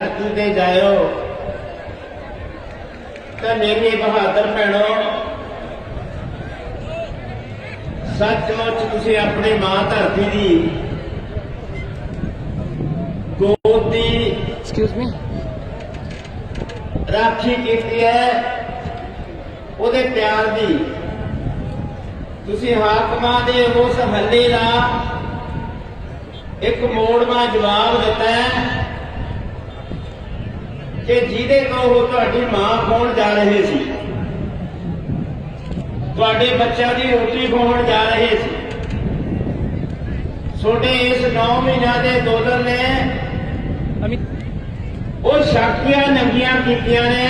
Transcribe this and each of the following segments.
ਧਰਤੀ ਤੇ ਜਾਇਓ। ਤਾਂ ਮੇਰੀ ਬਹਾਦਰ ਭੈਣੋ ਸੱਚਮੁੱਚ ਤੁਸੀਂ ਆਪਣੀ ਮਾਂ ਧਰਤੀ ਦੀ ਗੋਦ ਦੀ Excuse me? ਰਾਖੀ ਕੀਤੀ ਹੈ ਉਹਦੇ ਪਿਆਰ ਦੀ। ਤੁਸੀਂ ਹਾਕਮਾਂ ਦੇ ਉਸ ਹੱਲੇ ਦਾ ਇੱਕ ਮੋੜਵਾ ਜਵਾਬ ਦਿੱਤਾ ਹੈ। ਕਿ ਜਿਹਦੇ ਤੋਂ ਉਹ ਤੁਹਾਡੀ ਮਾਂ ਖੋਣ ਜਾ ਰਹੇ ਸੀ। ਤੁਹਾਡੇ ਬੱਚਿਆਂ ਦੀ ਰੋਟੀ ਖੋਣ ਜਾ ਰਹੇ ਸੀ। ਛੋਟੇ ਇਸ 9 ਮਹੀਨਿਆਂ ਦੇ ਦੋਦਰ ਨੇ ਉਹ ਸ਼ਕਤੀਆਂ ਨੰਗੀਆਂ ਕੀਤੀਆਂ ਨੇ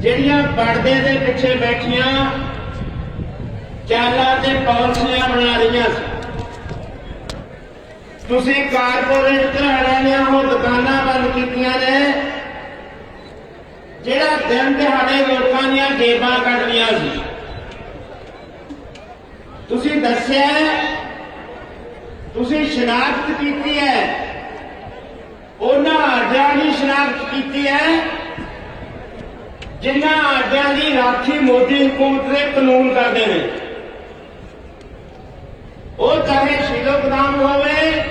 ਜਿਹੜੀਆਂ ਪਰਦੇ ਦੇ ਪਿੱਛੇ ਬੈਠੀਆਂ ਚਾਲਾਂ ਤੇ ਪਾਲਿਸੀਆਂ ਬਣਾ ਰਹੀਆਂ ਸੀ। ਤੁਸੀਂ ਕਾਰਪੋਰੇਟ ਘਰਾਣਿਆਂ ਨੇ ਉਹ ਦੁਕਾਨਾਂ ਬੰਦ ਕੀਤੀਆਂ ਨੇ, ਜਿਹੜਾ ਦਿਨ ਦਿਹਾੜੇ ਲੋਕਾਂ ਦੀਆਂ ਜੇਬਾਂ ਕੱਢਦੀਆਂ ਸੀ। ਤੁਸੀਂ ਦੱਸਿਆ, ਤੁਸੀਂ ਸ਼ਨਾਖਤ ਕੀਤੀ ਹੈ। ਉਹਨਾਂ ਆਡਿਆਂ ਦੀ ਸ਼ਨਾਖਤ ਕੀਤੀ ਹੈ, ਜਿਨ੍ਹਾਂ ਆਡਿਆਂ ਦੀ ਰਾਖੀ ਮੋਦੀ ਹਕੂਮਤ ਦੇ ਕਾਨੂੰਨ ਕਰਦੇ ਨੇ। ਉਹ ਚਾਹੇ ਸ਼ੀਲੋ ਗਦਾਮ ਹੋਵੇ,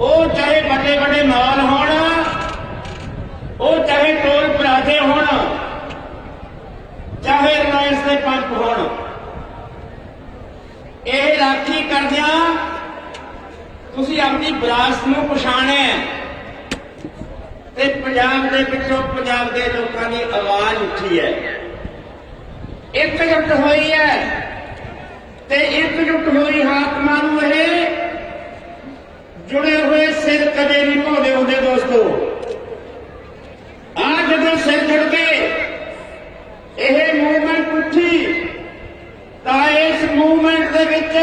ਉਹ ਚਾਹੇ ਵੱਡੇ ਵੱਡੇ ਮਾਲ ਹੋਣ, ਉਹ ਚਾਹੇ ਟੋਲ ਪਲਾਜ਼ੇ ਹੋਣ, ਚਾਹੇ ਰਿਲਾਇੰਸ ਦੇ ਪੰਪ ਹੋਣ। ਇਹ ਰਾਖੀ ਕਰਦਿਆਂ ਤੁਸੀਂ ਆਪਣੀ ਵਿਰਾਸਤ ਨੂੰ ਪਛਾਣਿਆ ਤੇ ਪੰਜਾਬ ਦੇ ਵਿੱਚੋਂ ਪੰਜਾਬ ਦੇ ਲੋਕਾਂ ਦੀ ਆਵਾਜ਼ ਉੱਠੀ ਹੈ। ਇਕਜੁੱਟ ਹੋਈ ਹੈ। ਤੇ ਇਕਜੁੱਟ ਹੋਈ ਹਾਕਮਾਂ ਨੂੰ ਇਹ ਜੁੜੇ ਹੋਏ ਸਿਰ ਕਦੇ ਨਹੀਂ ਭੋਦੇ ਹੁੰਦੇ ਦੋਸਤੋ। ਆ ਜਦੋਂ ਸਿਰ ਜੁੜ ਕੇ ਇਹ ਮੂਵਮੈਂਟ ਉੱਠੀ ਤਾਂ ਇਸ ਮੂਵਮੈਂਟ ਦੇ ਵਿੱਚ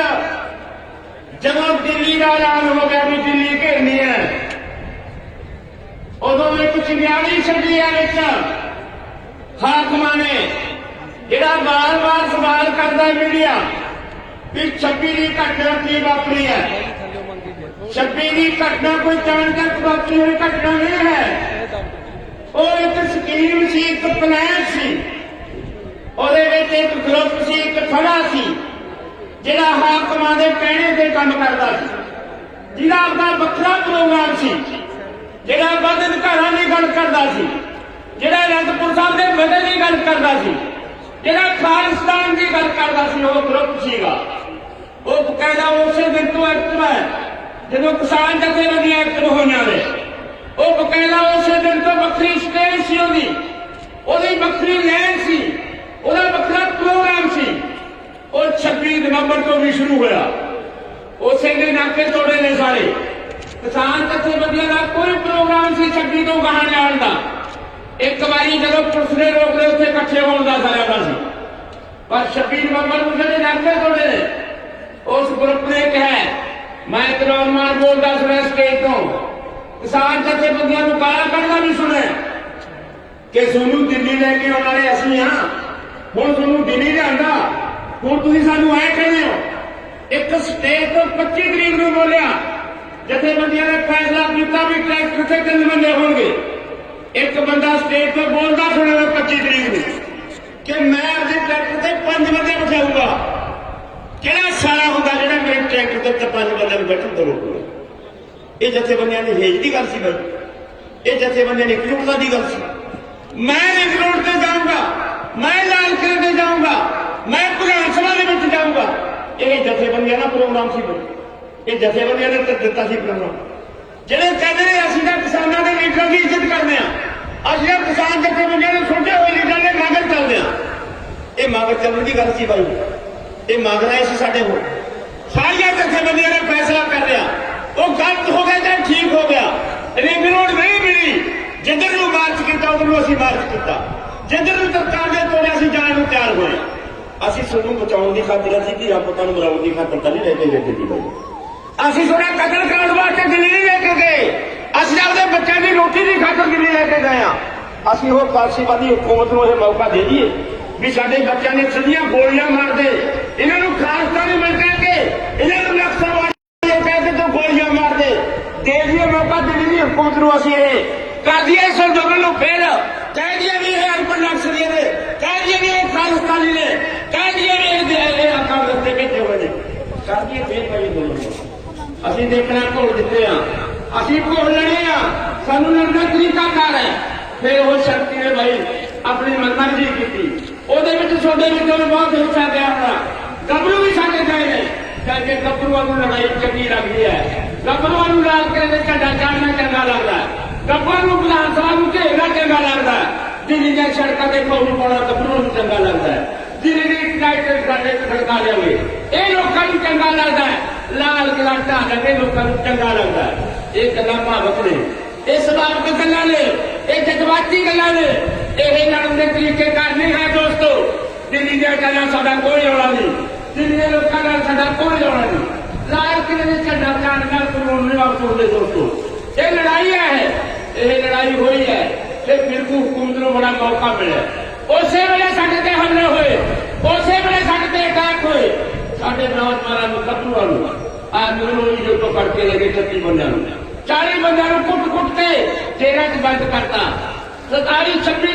ਜਦੋਂ ਦਿੱਲੀ ਦਾ ਐਲਾਨ ਹੋ ਗਿਆ ਵੀ ਦਿੱਲੀ ਘੇਰਨੀ ਹੈ, ਉਦੋਂ ਇੱਕ ਚਿੰਗਿਆੜੀ ਛੱਡੀ ਹੈ ਵਿੱਚ ਹਾਕਮਾਂ ਨੇ ਜਿਹੜਾ ਵਾਰ-ਵਾਰ ਸਵਾਲ ਕਰਦਾ ਮੀਡੀਆ। ਵੀ 26 ਦੀ ਘਟਨਾ ਕੀ ਵਾਪਰੀ ਹੈ? 26 ਦੀ ਘਟਨਾ ਕੋਈ ਚਾਣਕ ਵਾਪਰੀ ਹੋਈ ਘਟਨਾ ਨਹੀਂ ਹੈ। ਉਹ ਇੱਕ ਸਕੀਮ ਸੀ, ਇੱਕ ਪਲਾਨ ਸੀ। ਉਹਦੇ ਵਿੱਚ ਇੱਕ ਗਰੁੱਪ ਸੀ, ਇੱਕ ਖੜਾ ਸੀ, ਜਿਹੜਾ ਹਾਕਮਾਂ ਦੇ ਕਹਿਣੇ ਤੇ ਕੰਮ ਕਰਦਾ ਸੀ। ਜਿਹਦਾ ਆਪਣਾ ਵੱਖਰਾ ਪ੍ਰੋਗਰਾਮ ਸੀ, ਜਿਹੜਾ ਵੱਧ ਅਧਿਕਾਰਾਂ ਦੀ ਗੱਲ ਕਰਦਾ ਸੀ, ਜਿਹੜਾ ਅਨੰਦਪੁਰ ਸਾਹਿਬ ਦੇ ਵਾਅਦੇ ਦੀ ਗੱਲ ਕਰਦਾ ਸੀ, ਜਿਹੜਾ ਖਾਲਿਸਤਾਨ ਦੀ ਗੱਲ ਕਰਦਾ ਸੀ, ਉਹ ਗਰੁੱਪ ਸੀਗਾ। ਉਹ ਬਕਾਇਦਾ ਉਸੇ ਦਿਨ ਤੋਂ ਐਕਟਿਵ ਹੈ। ਜਦੋਂ ਕਿਸਾਨ ਜਥੇਬੰਦੀਆਂ ਐਕਟਿਵ ਹੋਈਆਂ ਨੇ, ਉਹ ਬਕਾਇਦਾ ਉਸੇ ਦਿਨ ਤੋਂ ਵੱਖਰੀ ਸਟੇਜ ਸੀ ਉਹਦੀ। ਉਹਦੀ ਵੱਖਰੀ ਲੈਨ ਸੀ। ਉਹਦਾ ਵੱਖਰਾ ਪ੍ਰੋਗਰਾਮ ਸੀ। ਉਹ 26 ਨਵੰਬਰ ਤੋਂ ਵੀ ਸ਼ੁਰੂ ਹੋਇਆ। ਉਸੇ ਦਿਨ ਨਾਕੇ ਤੋੜੇ ਨੇ ਸਾਰੇ। ਕਿਸਾਨ ਜਥੇਬੰਦੀਆਂ ਦਾ ਕੋਈ ਪ੍ਰੋਗਰਾਮ ਸੀ 26 ਤੋਂ ਗਾਹਾਂ ਜਾਣ ਦਾ। ਇੱਕ ਵਾਰੀ ਜਦੋਂ ਪੁਲਿਸ ਨੇ ਰੋਕ ਲਏ ਉੱਥੇ ਇਕੱਠੇ ਹੋਣ ਦਾ ਸਾਰਿਆਂ ਦਾ ਸੀ। ਪਰ 26 ਨਵੰਬਰ ਨੂੰ ਜਿਹੜੇ ਨਾਕੇ ਤੋੜੇ ਨੇ ਉਸ ਗਰੁੱਪ ਨੇ ਕਿਹਾ, ਮੈਂ ਤਰੋਨ ਮਾਰ ਬੋਲਦਾ ਸੁਣਿਆ ਸਟੇਜ ਤੋਂ। ਕਿਸਾਨ ਜਥੇਬੰਦੀਆਂ ਨੂੰ ਗਾਲਾਂ ਕੱਢਦਾ ਵੀ ਸੁਣਿਆ। ਕਿ ਤੁਹਾਨੂੰ ਦਿੱਲੀ ਲੈ ਕੇ ਆਉਣ ਵਾਲੇ ਅਸੀਂ ਹਾਂ। ਹੁਣ ਤੁਹਾਨੂੰ ਦਿੱਲੀ ਲਿਆਂਦਾ। ਹੁਣ ਤੁਸੀਂ ਸਾਨੂੰ ਐ ਕਹਿੰਦੇ ਹੋ, ਇੱਕ ਸਟੇਜ ਤੋਂ 25 ਤਰੀਕ ਨੂੰ ਬੋਲਿਆ, ਜਥੇਬੰਦੀਆਂ ਨੇ ਫੈਸਲਾ ਕੀਤਾ ਵੀ ਟਰੈਕਟਰ ਕਿੱਥੇ ਤਿੰਨ ਬੰਦੇ ਹੋਣਗੇ। ਇੱਕ ਬੰਦਾ ਸਟੇਜ ਤੋਂ ਬੋਲਦਾ ਸੁਣਿਆ 25 ਤਰੀਕ ਨੂੰ, ਕਿ ਮੈਂ ਅੱਜ ਟਰੈਕਟਰ ਤੇ ਪੰਜ ਬੰਦੇ ਬਿਠਾਊਂਗਾ। ਕਿਹੜਾ ਸਾਰਾ ਹੁੰਦਾ ਜਿਹੜਾ ਮੇਰੇ ਟਰੈਕਟਰ ਤੇ ਤਾਂ ਪੰਜ ਬੰਦਿਆਂ ਨੂੰ ਬੈਠਣ ਤੋਂ ਰੋਕੂਗਾ ਇਹ ਜਥੇਬੰਦੀਆਂ ਦੀ ਹੇਜ ਦੀ ਗੱਲ ਸੀ ਬਈ। ਇਹ ਜਥੇਬੰਦੀਆਂ ਦੀ ਇਕਜੁੱਟਤਾ ਦੀ ਗੱਲ ਸੀ। ਮੈਂ ਇਸ ਰੋਡ ਤੇ ਜਾਊਂਗਾ, ਮੈਂ ਲਾਲ ਕਿਲੇ ਤੇ ਜਾਊਂਗਾ, ਮੈਂ ਵਿਧਾਨ ਸਭਾ ਦੇ ਵਿੱਚ ਜਾਊਂਗਾ। ਇਹ ਜਥੇਬੰਦੀਆਂ ਦਾ ਪ੍ਰੋਗਰਾਮ ਸੀ ਬਈ। ਇਹ ਜਥੇਬੰਦੀਆਂ ਨੇ ਦਿੱਤਾ ਸੀ ਪ੍ਰੋਗਰਾਮ। ਜਿਹੜੇ ਕਹਿੰਦੇ ਨੇ ਅਸੀਂ ਤਾਂ ਕਿਸਾਨਾਂ ਦੇ ਲੀਡਰਾਂ ਦੀ ਇੱਜ਼ਤ ਕਰਦੇ ਆ ਅਸੀਂ ਤਾਂ ਕਿਸਾਨ ਜਥੇਬੰਦੀਆਂ ਦੇ ਛੋਟੇ ਹੋਏ ਲੀਡਰਾਂ ਦੇ ਮਗਰ ਚੱਲਦੇ ਆ। ਇਹ ਮਗਰ ਚੱਲਣ ਦੀ ਗੱਲ ਸੀ ਬਾਈ। ਇਹ ਮੰਗ ਰਹੇ ਸੀ ਸਾਡੇ ਕੋਲ। ਸਾਰੀਆਂ ਜਥੇਬੰਦੀਆਂ ਨੇ ਫੈਸਲਾ ਕਰ ਲਿਆ ਉਹ ਗਲਤ ਹੋ ਗਿਆ ਜਾਂ ਠੀਕ ਹੋ ਗਿਆ? ਰਿੰਗ ਰੋਡ ਨਹੀਂ ਮਿਲੀ। ਜਿੱਧਰ ਨੂੰ ਮਾਰਚ ਕੀਤਾ, ਉਧਰ ਨੂੰ ਅਸੀਂ ਮਾਰਚ ਕੀਤਾ। ਜਿੱਧਰ ਨੂੰ ਸਰਕਾਰ ਦੇ ਤੋੜਿਆ, ਅਸੀਂ ਜਾਣ ਨੂੰ ਤਿਆਰ ਹੋਏ। ਅਸੀਂ ਤੁਹਾਨੂੰ ਬਚਾਉਣ ਦੀ ਖਾਤਰ ਅਸੀਂ ਧੀਆ ਪੁੱਤਾਂ ਨੂੰ ਮਰਾਉਣ ਦੀ ਖਾਤਰ ਤਾਂ ਨਹੀਂ ਲੈ ਕੇ ਗਏ ਦਿੱਲੀ ਬਾਈ। ਅਸੀਂ ਥੋੜਾ ਕਤਲ ਕਰਾਉਣ ਵਾਸਤੇ ਦਿੱਲੀ ਨਹੀਂ ਲੈ ਕੇ ਗਏ। ਅਸੀਂ ਆਪਦੇ ਬੱਚਿਆਂ ਦੀ ਰੋਟੀ ਦੀ ਖਾਤਰ ਦਿੱਲੀ ਲੈ ਕੇ ਗਏ ਆ। ਅਸੀਂ ਉਹ ਫਾਸੀਵਾਦੀ ਹਕੂਮਤ ਨੂੰ ਇਹ ਮੌਕਾ ਦੇ ਦਈਏ ਵੀ ਸਾਡੇ ਬੱਚਿਆਂ ਨੇ ਸਿੱਧੀਆਂ ਗੋਲੀਆਂ ਮਾਰਦੇ ਇਹਨਾਂ ਨੂੰ ਖਾਲਸਾ ਨਹੀਂ ਮਿਲ ਕੇ ਇਹਨਾਂ ਨੂੰ ਨਕਸਲਵਾਦੀ ਕਹਿ ਕੇ ਤੋਂ ਗੋਲੀਆਂ ਮਾਰਦੇ ਦੇ। ਦਈਏ ਮੌਕਾ ਦਿੱਲੀ ਦੀ ਹਕੂਮਤ ਨੂੰ ਅਸੀਂ ਇਹ ਕਰ ਦਈਏ ਇਸ ਨੂੰ ਫੇਰ। ਕਹਿ ਦਈਏ ਵੀ ਇਹ ਅਰਪਣ ਨਕਸਲੀ ਨੇ ਕਹਿ ਦਈਏ ਵੀ ਇਹ ਖਾਲਿਸਤਾਨੀ ਨੇ। ਕਹਿ ਦਈਏ ਵੀ ਇਹ ਇਹ ਕਾਂਗਰਸ ਦੇ ਵਿੱਚ ਹੋਏ ਨੇ। ਕਰ ਦਈਏ ਫੇਰ ਭਾਈ ਅੰਦੋਲਨ ਅਸੀਂ ਦੇਖਣਾ ਘੋਲ ਦਿੱਤੇ ਆ। ਅਸੀਂ ਘੋਲ ਲੜੇ ਆ। ਸਾਨੂੰ ਲੜਨਾ ਤਰੀਕਾ ਕਰ ਹੈ? ਫੇਰ ਉਹ ਸ਼ਕਤੀ ਨੇ ਭਾਈ ਆਪਣੀ ਮਨਮਰਜ਼ੀ ਕੀਤੀ। ਉਹਦੇ ਵਿੱਚ, ਤੁਹਾਡੇ ਵਿੱਚੋਂ ਬਹੁਤ ਹਿੱਸਾ ਗਿਆ ਹੋਣਾ। ਗੱਭਰੂ ਵੀ ਸਾਡੇ ਗਏ ਨੇ ਕਹਿੰਦੇ ਗੱਭਰੂਆਂ ਨੂੰ ਲੜਾਈ ਚੰਗੀ ਲੱਗਦੀ ਹੈ ਗੱਭਰੂਆਂ ਨੂੰ ਲਾਲ ਕੇ ਦੇ ਝੰਡਾ ਚਾੜਨਾ ਚੰਗਾ ਲੱਗਦਾ ਹੈ ਗੱਭਰੂ ਨੂੰ ਵਿਧਾਨ ਸਭਾ ਨੂੰ ਘੇਰਨਾ ਚੰਗਾ ਲੱਗਦਾ ਹੈ ਦਿੱਲੀ ਦੀਆਂ ਸੜਕਾਂ ਤੇ ਫੌਜ ਪਾਉਣਾ ਗੱਭਰੂ ਨੂੰ ਚੰਗਾ ਲੱਗਦਾ ਹੈ ਦਿੱਲੀ ਦੀ ਯੂਨਾਈਟਿਡ ਸਾਡੇ ਖੜਕਾ ਲਿਆਵੇ ਇਹ ਲੋਕਾਂ ਨੂੰ ਚੰਗਾ ਲੱਗਦਾ ਹੈ ਲਾਲ ਕਿਲਾ ਢਾਹ ਕੇ ਲੋਕਾਂ ਨੂੰ ਚੰਗਾ ਲੱਗਦਾ ਹੈ ਇਹ ਗੱਲਾਂ ਭਾਵਕ ਨੇ ਇਹ ਸਵਾਰਥ ਗੱਲਾਂ ਨੇ ਇਹ ਜਜ਼ਬਾਤੀ ਗੱਲਾਂ ਨੇ ਇਹ ਲੜਨ ਦੇ ਤਰੀਕੇ ਕਰ ਨਹੀਂ ਹੈ ਦੋਸਤੋ ਦਿੱਲੀ ਦੇ ਗੱਲਾਂ ਸਾਡਾ ਕੋਈ ਰੌਲਾ ਨਹੀਂ ਦਿੱਲੀ ਦੇ ਲੋਕਾਂ ਨਾਲ ਸਾਡਾ ਕੋਈ ਰੌਲਾ ਨਹੀਂ ਲਾਲ ਕਿਲੇ ਦੇ ਝੰਡਾ ਚਾਣ ਨਾਲ ਕਾਨੂੰਨ ਨਹੀਂ ਵਾਪਸ ਹੁੰਦੇ ਦੋਸਤੋ ਇਹ ਲੜਾਈ ਹੈ ਇਹ ਲੜਾਈ ਹੋਈ ਹੈ ਤੇ ਫਿਰਕੂ ਹਕੂਮਤ ਨੂੰ ਬੜਾ ਮੌਕਾ ਮਿਲਿਆ ਉਸੇ ਵੇਲੇ ਸਾਡੇ ਤੇ ਹਮਲੇ ਹੋਏ ਉਸੇ ਵੇਲੇ ਸਾਡੇ ਤੇ ਅਟੈਕ ਹੋਏ ਸਾਡੇ ਨੌਜਵਾਨਾਂ ਨੂੰ ਕੱਟੂਆਂ ਨੂੰ ਆ ਮੈਨੂੰ ਜੋ ਪਕੜ ਕੇ ਲੈ ਗਏ 36 ਬੰਦਿਆਂ ਨੂੰ 40 ਬੰਦਿਆਂ ਨੂੰ ਕੁੱਟ-ਕੁੱਟ ਕੇ ਜੇਲ੍ਹਾਂ 'ਚ ਬੰਦ ਕਰਤਾ 27 26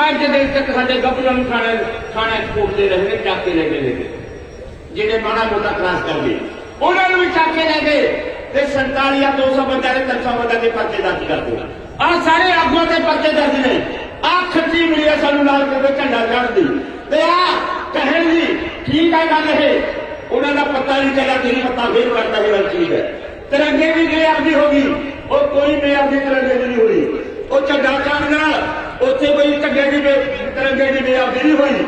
ਪੰਜ ਦਿਨ ਤੱਕ ਸਾਡੇ ਗੱਭਰੂਆਂ ਨੂੰ ਥਾਣੇ ਥਾਣੇ 'ਚ ਕੋਟਦੇ ਰਹੇ ਨੇ ਚੱਕ ਕੇ ਲੈ ਗਏ। ਜਿਹੜੇ ਮਾੜਾ ਮੋਟਾ ਕ੍ਰਾਸ ਕਰ ਉਹਨਾਂ ਨੂੰ ਵੀ ਚੱਕ ਲੈ ਗਏ ਤੇ 47 ਆ 200 ਬੰਦਿਆਂ ਦੇ 300 ਬੰਦਿਆਂ ਦੇ ਪਰਚੇ ਦਰਜ ਕਰ ਦਿੱਤੇ। ਆ ਸਾਰੇ ਆਗੂਆਂ ਦੇ ਪਰਚੇ ਦਰਜ ਨੇ। ਆ ਖੱਟੀ ਮਿਲੀ ਸਾਨੂੰ ਨਾਲ ਕੇ ਝੰਡਾ ਚੜ੍ਹਦੀ ਤੇ ਆ ਕਹਿਣ ਦੀ, ਠੀਕ ਹੈ ਗੱਲ ਇਹ। ਉਹਨਾਂ ਦਾ ਪਤਾ ਨਹੀਂ ਚੱਲਿਆ ਕਿ ਪਤਾ ਫੇਰ ਵਰਤਾ ਇਹ ਗੱਲ ਠੀਕ ਹੈ। ਤਿਰੰਗੇ ਵੀ ਜੇ ਆਪਦੀ ਹੋ ਗਈ। ਉਹ ਕੋਈ ਵੀ ਆਪਦੀ ਤਿਰੰਗੇ ਦੀ ਨਹੀਂ ਹੋਈ। ਉਹ ਝੰਡਾ ਚੜ੍ਹਨਾ ਉੱਥੇ ਕੋਈ ਝੰਡੇ ਦੀ ਬੇ- ਤਿਰੰਗੇ ਦੀ ਬੇਅਬਦੀ ਨਹੀਂ ਹੋਈ।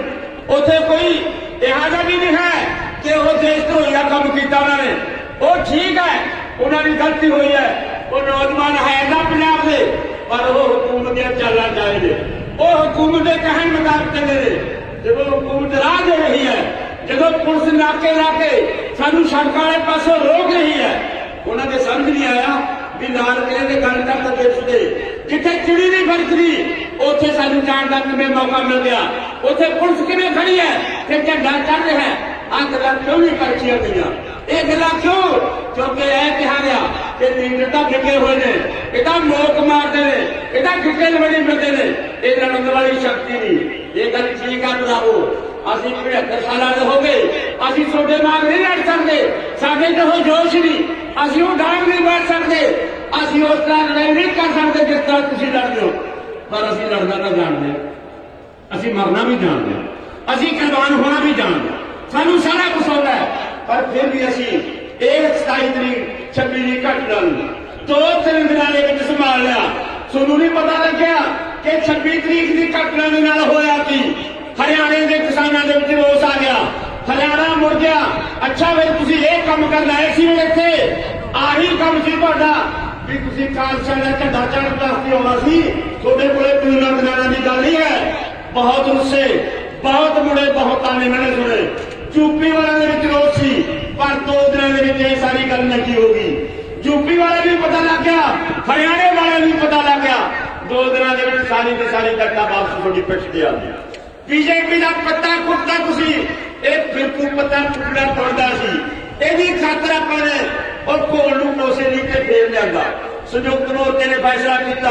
ਉੱਥੇ ਕੋਈ ਇਹਾਜ਼ਾ ਵੀ ਨਹੀਂ ਹੈ ਕਿ ਉਹ ਦੇਸ਼ ਧਰੋਹੀ ਕੰਮ ਕੀਤਾ ਉਹਨਾਂ ਨੇ। ਉਹ ਠੀਕ ਹੈ, ਉਹਨਾਂ ਦੀ ਗਲਤੀ ਹੋਈ ਹੈ। ਉਹ ਨੌਜਵਾਨ ਹੈ ਨਾ ਪੰਜਾਬ ਦੇ, ਪਰ ਉਹ ਹਕੂਮਤ ਦੀਆਂ ਚਾਲਾਂ ਜਾਇਜ਼ ਉਹ ਹਕੂਮਤ ਦੇ ਕਹਿਣ ਮੁਤਾਬਕ ਚੱਲੇ ਨੇ, ਜਦੋਂ ਹਕੂਮਤ ਰਾਹ ਦੇ ਰਹੀ ਹੈ, ਜਦੋਂ ਪੁਲਿਸ ਨਾਕੇ ਲਾ ਕੇ ਸਾਨੂੰ ਸੜਕਾਂ ਵਾਲੇ ਪਾਸੋਂ ਰੋਕ ਰਹੀ ਹੈ, ਉਹਨਾਂ ਦੇ ਸਮਝ ਨਹੀਂ ਆਇਆ ਵੀ ਨਾਲ ਕਿਲੇ ਦੇ ਗੱਲ ਕਰ ਦੇਸ਼ ਦੇ ਜਿੱਥੇ ਚਿੜੀ ਨਹੀਂ ਫੜਕਦੀ, ਉੱਥੇ ਸਾਨੂੰ ਜਾਣ ਦਾ ਕਿਵੇਂ ਮੌਕਾ ਮਿਲ ਗਿਆ? ਉੱਥੇ ਪੁਲਿਸ ਕਿਵੇਂ ਖੜੀ ਹੈ? ਤੇ ਝੰਡਾ ਚੜ੍ਹ ਰਿਹਾ ਹੈ। ਆਹ ਗੱਲਾਂ ਕਿਉਂ ਨਹੀਂ ਪਰਚੀਆਂ ਗਈਆਂ? ਇਹ ਗੱਲਾਂ ਕਿਉਂ? ਕਿਉਂਕਿ ਇਹ ਕਿਹਾ ਕਿ ਲੀਡਰ ਤਾਂ ਫਿੱਕੇ ਹੋਏ ਨੇ, ਇਹ ਤਾਂ ਲੋਕ ਮਾਰਦੇ ਨੇ, ਇਹ ਤਾਂ ਫਿੱਕੇ ਲਵੜੀ ਮਿਲਦੇ ਨੇ। ਇਹ ਲੜਨ ਵਾਲੀ ਸ਼ਕਤੀ ਨਹੀਂ। ਇਹ ਗੱਲ ਠੀਕ ਆ ਬਰਾਵੋ ਅਸੀਂ 75 ਸਾਲਾਂ ਦੇ ਹੋ ਗਏ। ਅਸੀਂ ਤੁਹਾਡੇ ਨਾਲ ਨਹੀਂ ਲੜ ਸਕਦੇ। ਸਾਡੇ ਤੇ ਜੋਸ਼ ਨਹੀਂ। ਅਸੀਂ ਉਹ ਡਾਂਗ ਨਹੀਂ ਮਾਰ ਸਕਦੇ। ਅਸੀਂ ਉਸ ਤਰ੍ਹਾਂ ਲੜਾਈ ਨਹੀਂ ਕਰ ਸਕਦੇ ਜਿਸ ਤਰ੍ਹਾਂ ਤੁਸੀਂ ਲੜਦੇ ਹੋ। ਪਰ ਅਸੀਂ ਲੜਨਾ ਤਾਂ ਜਾਣਦੇ ਹਾਂ। ਅਸੀਂ ਮਰਨਾ ਵੀ ਜਾਣਦੇ ਹਾਂ। ਅਸੀਂ ਕੁਰਬਾਨ ਹੋਣਾ ਵੀ ਜਾਣਦੇ ਸਾਨੂੰ ਸਾਰਾ ਕੁਝ ਆਉਂਦਾ ਹੈ। ਪਰ ਫਿਰ ਵੀ ਅਸੀਂ ਇਹ 27 ਤਰੀਕ 26 ਦੀ ਘਟਨਾ ਨੂੰ ਦੋ ਤਿੰਨ ਦਿਨਾਂ ਦੇ ਵਿੱਚ ਸੰਭਾਲ ਲਿਆ। ਤੁਹਾਨੂੰ ਨਹੀਂ ਪਤਾ ਲੱਗਿਆ ਕਿ 26 ਤਰੀਕ ਦੀ ਘਟਨਾ ਦੇ ਨਾਲ ਹੋਇਆ ਕੀ? ਹਰਿਆਣੇ ਦੇ ਕਿਸਾਨਾਂ ਦੇ ਵਿੱਚ ਰੋਸ ਆ ਗਿਆ। ਹਰਿਆਣਾ ਮੁੜ ਗਿਆ ਅੱਛਾ ਫਿਰ ਤੁਸੀਂ ਇਹ ਕੰਮ ਕਰਨ ਆਏ ਸੀ ਇੱਥੇ ਆਹੀ ਕੰਮ ਸੀ ਤੁਹਾਡਾ ਵੀ ਤੁਸੀਂ ਕਾਲਸਾ ਦਾ ਝੰਡਾ ਚੜ੍ਹਨ ਵਾਸਤੇ ਆਉਣਾ ਸੀ ਤੁਹਾਡੇ ਕੋਲੇ ਪੀਣਾ ਬਣਾਉਣ ਦੀ ਗੱਲ ਨਹੀਂ ਹੈ ਬਹੁਤ ਰੁੱਸੇ ਬਹੁਤ ਮੁੜੇ ਬਹੁਤ ਆਨੇ ਮੈਨੇ ਸੁਣੇ ਯੂਪੀ ਵਾਲਿਆਂ ਦੇ ਵਿੱਚ ਰੋਸ ਸੀ ਪਰ ਦੋ ਦਿਨਾਂ ਦੇ ਵਿੱਚ ਇਹ ਸਾਰੀ ਗੱਲ ਨੱਕੀ ਹੋ ਗਈ ਯੂਪੀ ਵਾਲੇ ਵੀ ਪਤਾ ਲੱਗ ਗਿਆ ਹਰਿਆਣੇ ਵਾਲੇ ਵੀ ਪਤਾ ਲੱਗ ਗਿਆ ਦੋ ਦਿਨਾਂ ਦੇ ਵਿੱਚ ਸਾਰੀ ਦੀ ਸਾਰੀ ਘਟਨਾ ਵਾਪਸ ਤੁਹਾਡੀ ਪਿੱਠ ਤੇ ਆ ਗਈ ਬੀਜੇਪੀ ਦਾ ਪੱਤਾ ਕੁੱਟਦਾ ਤੁਸੀਂ ਇਹ ਬਿਲਕੁਲ ਪੱਤਾ ਟੁੱਟਦਾ ਟੁੱਟਦਾ ਸੀ। ਇਹਦੀ ਖਾਤਰ ਆਪਾਂ ਨੇ ਉਹ ਘੋਲ ਨੂੰ ਕੋਸੇ ਲਈ ਕੇ ਫੇਰ ਲਿਆਂਦਾ। ਸੰਯੁਕਤ ਮੋਰਚੇ ਨੇ ਫੈਸਲਾ ਕੀਤਾ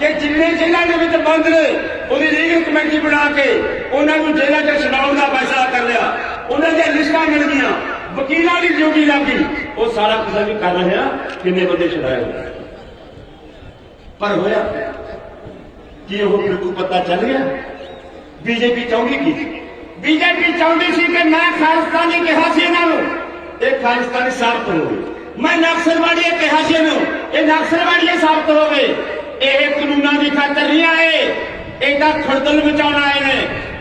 ਕਿ ਜਿੰਨੇ ਜੇਲ੍ਹਾਂ ਦੇ ਵਿੱਚ ਬੰਦ ਨੇ, ਉਹਦੀ ਲੀਗਲ ਕਮੇਟੀ ਬਣਾ ਕੇ ਉਹਨਾਂ ਨੂੰ ਜੇਲ੍ਹਾਂ 'ਚ ਛਡਾਉਣ ਦਾ ਫੈਸਲਾ ਕਰ ਲਿਆ। ਉਹਨਾਂ ਦੀਆਂ ਲਿਸਟਾਂ ਮਿਲ ਗਈਆਂ। ਵਕੀਲਾਂ ਦੀ ਡਿਊਟੀ ਲੱਗ ਗਈ। ਉਹ ਸਾਰਾ ਕੁਝ ਅਸੀਂ ਕਰ ਰਿਹਾ ਕਿੰਨੇ ਬੰਦੇ ਛਡਾਏ ਪਰ ਹੋਇਆ ਕੀ? ਉਹ ਬਿਲਕੁਲ ਪਤਾ ਚੱਲ ਗਿਆ? ਬੀਜੇਪੀ ਚਾਹੁੰਦੀ ਕੀ? ਬੀਜੇਪੀ ਚਾਹੁੰਦੀ ਸੀ ਕਿ ਮੈਂ ਖਾਲਿਸਤਾਨੀ ਕਿਹਾ ਸੀ ਇਹਨਾਂ ਨੂੰ, ਇਹ ਖਾਲਿਸਤਾਨੀ ਸਾਬਤ ਹੋਵੇ ਮੈਂ ਨਕਸਲਵਾੜੀ ਕਿਹਾ ਸੀ ਇਹਨੂੰ, ਇਹ ਨਕਸਲਵਾੜੀ ਸਾਬਤ ਹੋਵੇ। ਇਹ ਕਾਨੂੰਨਾਂ ਦੀ ਖਾਤਰ ਨਹੀਂ ਆਏ ਇਹ ਖੜਦਲ ਮਚਾਉਣ ਆਏ ਨੇ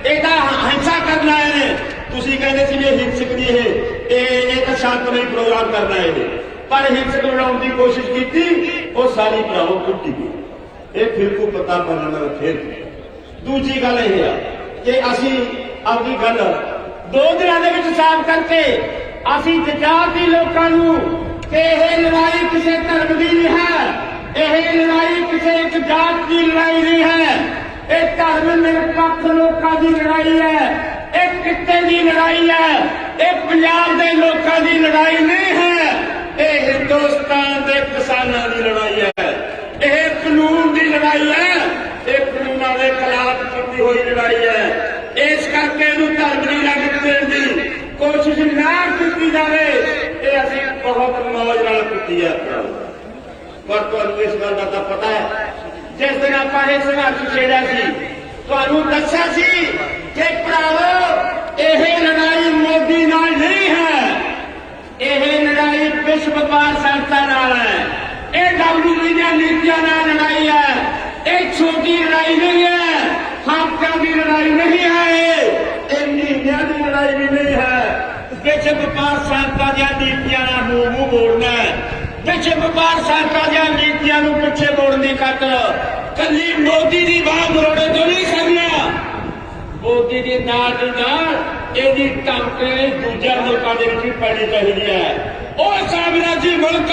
ਇਹ ਹਿੰਸਾ ਕਰਨ ਆਏ ਨੇ। ਤੁਸੀਂ ਕਹਿੰਦੇ ਸੀ ਇਹ ਹਿੰਸਕ ਨਹੀਂ ਇਹ ਇਹ ਇਹ ਤਾਂ ਸ਼ਾਂਤਮਈ ਪ੍ਰੋਗਰਾਮ ਕਰਨ ਆਏ ਨੇ। ਪਰ ਹਿੰਸਕ ਬਣਾਉਣ ਦੀ ਕੋਸ਼ਿਸ਼ ਕੀਤੀ, ਉਹ ਸਾਰੀ ਭਰਾਵੋ ਟੁੱਟੀ ਗਈ। ਇਹ ਫਿਰਕੂ ਪਤਾ ਪਤਾ ਦਾ ਫੇਰ ਦੂਜੀ ਗੱਲ ਇਹ ਆ ਕਿ ਅਸੀਂ ਆਪਣੀ ਗੱਲ। ਦੋ ਦਿਨਾਂ ਦੇ ਵਿੱਚ ਸਾਫ਼ ਕਰਕੇ ਅਸੀਂ ਜਜਾਤੀ ਲੋਕਾਂ ਨੂੰ ਕਿ ਇਹ ਲੜਾਈ ਕਿਸੇ ਧਰਮ ਦੀ ਨਹੀਂ ਹੈ, ਇਹ ਲੜਾਈ ਕਿਸੇ ਇੱਕ ਜਾਤ ਦੀ ਲੜਾਈ ਨਹੀਂ ਹੈ। ਇਹ ਧਰਮ ਨਿਰਪੱਖ ਲੋਕਾਂ ਦੀ ਲੜਾਈ ਹੈ, ਇਹ ਕਿੱਤੇ ਦੀ ਲੜਾਈ ਹੈ, ਇਹ ਪੰਜਾਬ ਦੇ ਲੋਕਾਂ ਦੀ ਲੜਾਈ ਨਹੀਂ ਹੈ। ਇਹ ਹਿੰਦੁਸਤਾਨ ਦੇ ਕਿਸਾਨਾਂ ਦੀ ਲੜਾਈ ਹੈ, ਇਹ ਕਾਨੂੰਨ ਦੀ ਲੜਾਈ ਹੈ, ਇਹ ਕਾਨੂੰਨਾਂ ਦੇ ਖਿਲਾਫ ਕੀਤੀ ਹੋਈ ਲੜਾਈ ਹੈ। ਇਸ ਕਰਕੇ ਇਹਨੂੰ ਧਰਮ ਦੀ ਰੰਗ ਦੇਣ ਦੀ ਕੋਸ਼ਿਸ਼ ਨਾ ਕੀਤੀ ਜਾਵੇ, ਇਹ ਅਸੀਂ ਬਹੁਤ ਮੌਜ ਨਾਲ ਕੀਤੀ ਹੈ ਪਰ ਤੁਹਾਨੂੰ ਇਸ ਗੱਲ ਦਾ ਤਾਂ ਪਤਾ ਹੈ, ਜਿਸ ਦਿਨ ਆਪਾਂ ਇਹ ਸੰਘਰਸ਼ ਛੇੜਿਆ ਸੀ, ਤੁਹਾਨੂੰ ਦੱਸਿਆ ਸੀ ਕਿ ਭਰਾਵੋ, ਇਹ ਲੜਾਈ ਮੋਦੀ ਨਾਲ ਨਹੀਂ ਹੈ। ਇਹ ਲੜਾਈ ਵਿਸ਼ਵ ਵਪਾਰ ਸੰਸਥਾ ਨਾਲ ਹੈ। ਇਹ ਡਬਲਯੂਟੀ ਦੀਆਂ ਨੀਤੀਆਂ ਨਾਲ ਲੜਾਈ ਹੈ। ਇਹ ਛੋਟੀ ਲੜਾਈ ਨਹੀਂ ਹੈ। ਹਫ਼ਤਿਆਂ ਦੀ ਲੜਾਈ ਨਹੀਂ ਹੈ। ਇਹ ਇਹ ਦੀ ਲੜਾਈ ਵੀ ਨਹੀਂ ਹੈ। ਵਿਸ਼ਵ ਵਪਾਰ ਸੰਸਥਾ ਦੀਆਂ ਨੀਤੀਆਂ ਨਾਲ ਮੂੰਹ ਮੂੰਹ ਮੋੜਨਾ ਹੈ। ਵਪਾਰ ਸੰਸਥਾ ਦੀਆਂ ਨੀਤੀਆਂ ਨੂੰ ਪਿੱਛੇ ਮੋੜਨ ਦੀ ਖਾਤਰ ਕੱਲੀ ਮੋਦੀ ਦੀ ਬਾਹ ਮਰੋੜੇ ਤੋਂ ਨਹੀਂ ਕਰਨਾ ਮੋਦੀ ਦੇ ਨਾਲ ਦੇ ਨਾਲ ਇਹਦੀ ਧਮਕੇ ਦੂਜੇ ਮੁਲਕਾਂ ਦੇ ਵਿੱਚ ਵੀ ਪੈਣੀ ਚਾਹੀਦੀ ਹੈ। ਉਹ ਸਾਮਰਾਜੀ ਮੁਲਕ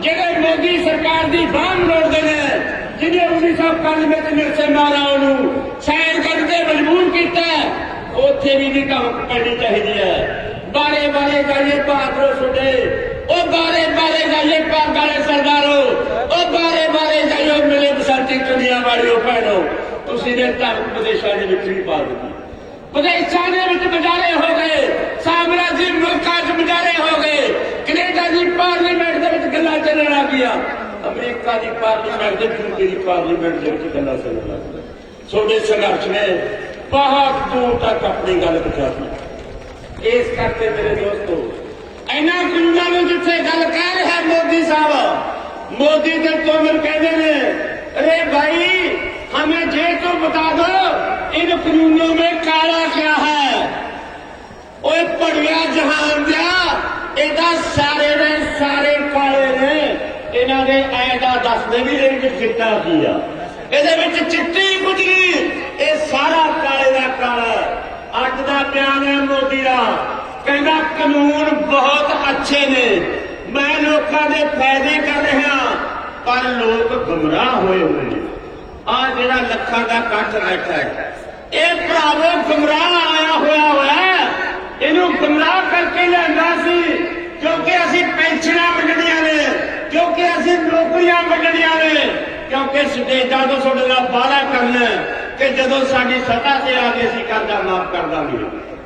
ਜਿਹੜੇ ਮੋਦੀ ਸਰਕਾਰ ਦੀ ਬਾਹ ਮਰੋੜਦੇ ਨੇ। ਜਿਹਨੇ 1991 ਵਿੱਚ ਮਿਰਸੇ ਮਾਰਾ ਨੂੰ ਸਾਈਨ ਕਰਨ ਮਜਬੂਰ ਕੀਤਾ, ਉੱਥੇ ਵੀ ਦੀ ਧਮਕ ਪੈਣੀ ਚਾਹੀਦੀ ਹੈ। ਬਾਰੇ ਬਾਰੇ ਗਾਏ ਬਹਾਦਰੋ ਛੁੱਟੇ ਉਹ ਬਾਰੇ ਬਾਰੇ ਗਾਏ ਪਾਕ ਵਾਲੇ ਸਰਦਾਰੋ। ਉਹ ਬਾਰੇ ਬਾਰੇ ਗਾਇਓ ਮਿਲੇ ਬਸੰਤੀ ਦੁਨੀਆ ਵਾਲਿਓ ਭੈਣੋ। ਤੁਸੀਂ ਨੇ ਧਰਮ ਪ੍ਰਦੇਸ਼ਾਂ ਦੇ ਵਿੱਚ ਵੀ ਪਾ ਦਿੱਤੀ। ਪ੍ਰਦੇਸ਼ਾਂ ਦੇ ਵਿੱਚ ਬਜਾਰੇ ਹੋ ਗਏ। ਸਾਮਰਾਜੀ ਮੁਲਕਾਂ 'ਚ ਬਜਾਰੇ ਹੋ ਗਏ। ਕੈਨੇਡਾ ਦੀ ਪਾਰਲੀਮੈਂਟ ਦੇ ਵਿੱਚ ਗੱਲਾਂ ਚੱਲਣ ਆ ਗਿਆ ਅਮਰੀਕਾ ਦੀ ਪਾਰਲੀਮੈਂਟ ਦੇ ਯੂਕੇ ਦੀ ਪਾਰਲੀਮੈਂਟ ਦੇ ਵਿੱਚ ਗੱਲਾਂ ਚੱਲਣ ਲੱਗ ਪਈਆਂ ਸੋਡੇ ਸੰਘਰਸ਼ ਨੇ ਬਹੁਤ ਦੂਰ ਤੱਕ ਆਪਣੀ ਗੱਲ ਪਹੁੰਚਾਈ ਇਸ ਕਰਕੇ ਮੇਰੇ ਦੋਸਤੋ ਇਹਨਾਂ ਕਾਨੂੰਨਾਂ ਨੂੰ ਜਿੱਥੇ ਗੱਲ ਕਹਿ ਰਿਹਾ ਮੋਦੀ ਸਾਹਿਬ ਮੋਦੀ ਦੇ ਤੋਮਰ ਕਹਿੰਦੇ ਨੇ ਅਰੇ ਭਾਈ ਹਮੇ ਜੇ ਤੋ ਬਤਾ ਦੋ ਇਨ ਕਾਨੂੰਨਾਂ ਮੇ ਕਾਲਾ ਕਿਆ ਹੈ ਓਏ ਪੜਿਆ ਜਹਾਨ ਦਾ ਇਹਦਾ ਸਾਰੇ ਨੇ ਸਾਰੇ ਕਾਲੇ ਨੇ ਇਹਨਾਂ ਦੇ ਐ ਦਾ ਦੱਸਦੇ ਵੀ ਇਹਦੇ ਵਿੱਚ ਚਿੱਟਾ ਕੀ ਆ। ਇਹਦੇ ਵਿੱਚ ਚਿੱਟੀ ਕੁਝ ਇਹ ਸਾਰਾ ਕਾਲੇ ਦਾ ਕਾਲਾ ਅੱਜ ਦਾ ਬਿਆਨ ਹੈ ਮੋਦੀ ਦਾ। ਕਹਿੰਦਾ ਕਾਨੂੰਨ ਬਹੁਤ ਅੱਛੇ ਨੇ। ਮੈਂ ਲੋਕਾਂ ਦੇ ਫਾਇਦੇ ਕਰ ਰਿਹਾ, ਪਰ ਲੋਕ ਗੁੰਮਰਾਹ ਹੋਏ ਹੋਏ ਨੇ। ਆ ਜਿਹੜਾ ਲੱਖਾਂ ਦਾ ਕੱਟ ਬੈਠਾ ਹੈ, ਇਹ ਭਰਾਵੋ ਗੁੰਮਰਾਹ ਆਇਆ ਹੋਇਆ ਹੋਇਆ ਇਹਨੂੰ ਗਮਰਾਹ ਕਰਕੇ ਲਿਆਂਦਾ ਸੀ। ਕਿਉਂਕਿ ਅਸੀਂ ਪੈਨਸ਼ਨਾਂ ਵੰਡਣੀਆਂ ਨੇ ਕਿਉਂਕਿ ਅਸੀਂ ਨੌਕਰੀਆਂ ਵੰਡਣੀਆਂ ਨੇ ਕਿਉਂਕਿ ਸਟੇਜਾਂ ਤੋਂ ਤੁਹਾਡੇ ਨਾਲ ਵਾਅਦਾ ਕਰਨਾ ਕਿ ਜਦੋਂ ਸਾਡੀ ਸੱਤਾ ਤੇ ਆ ਗਏ ਅਸੀਂ ਕਰਜ਼ਾ ਮਾਫ ਕਰ ਦਾਂਗੇ।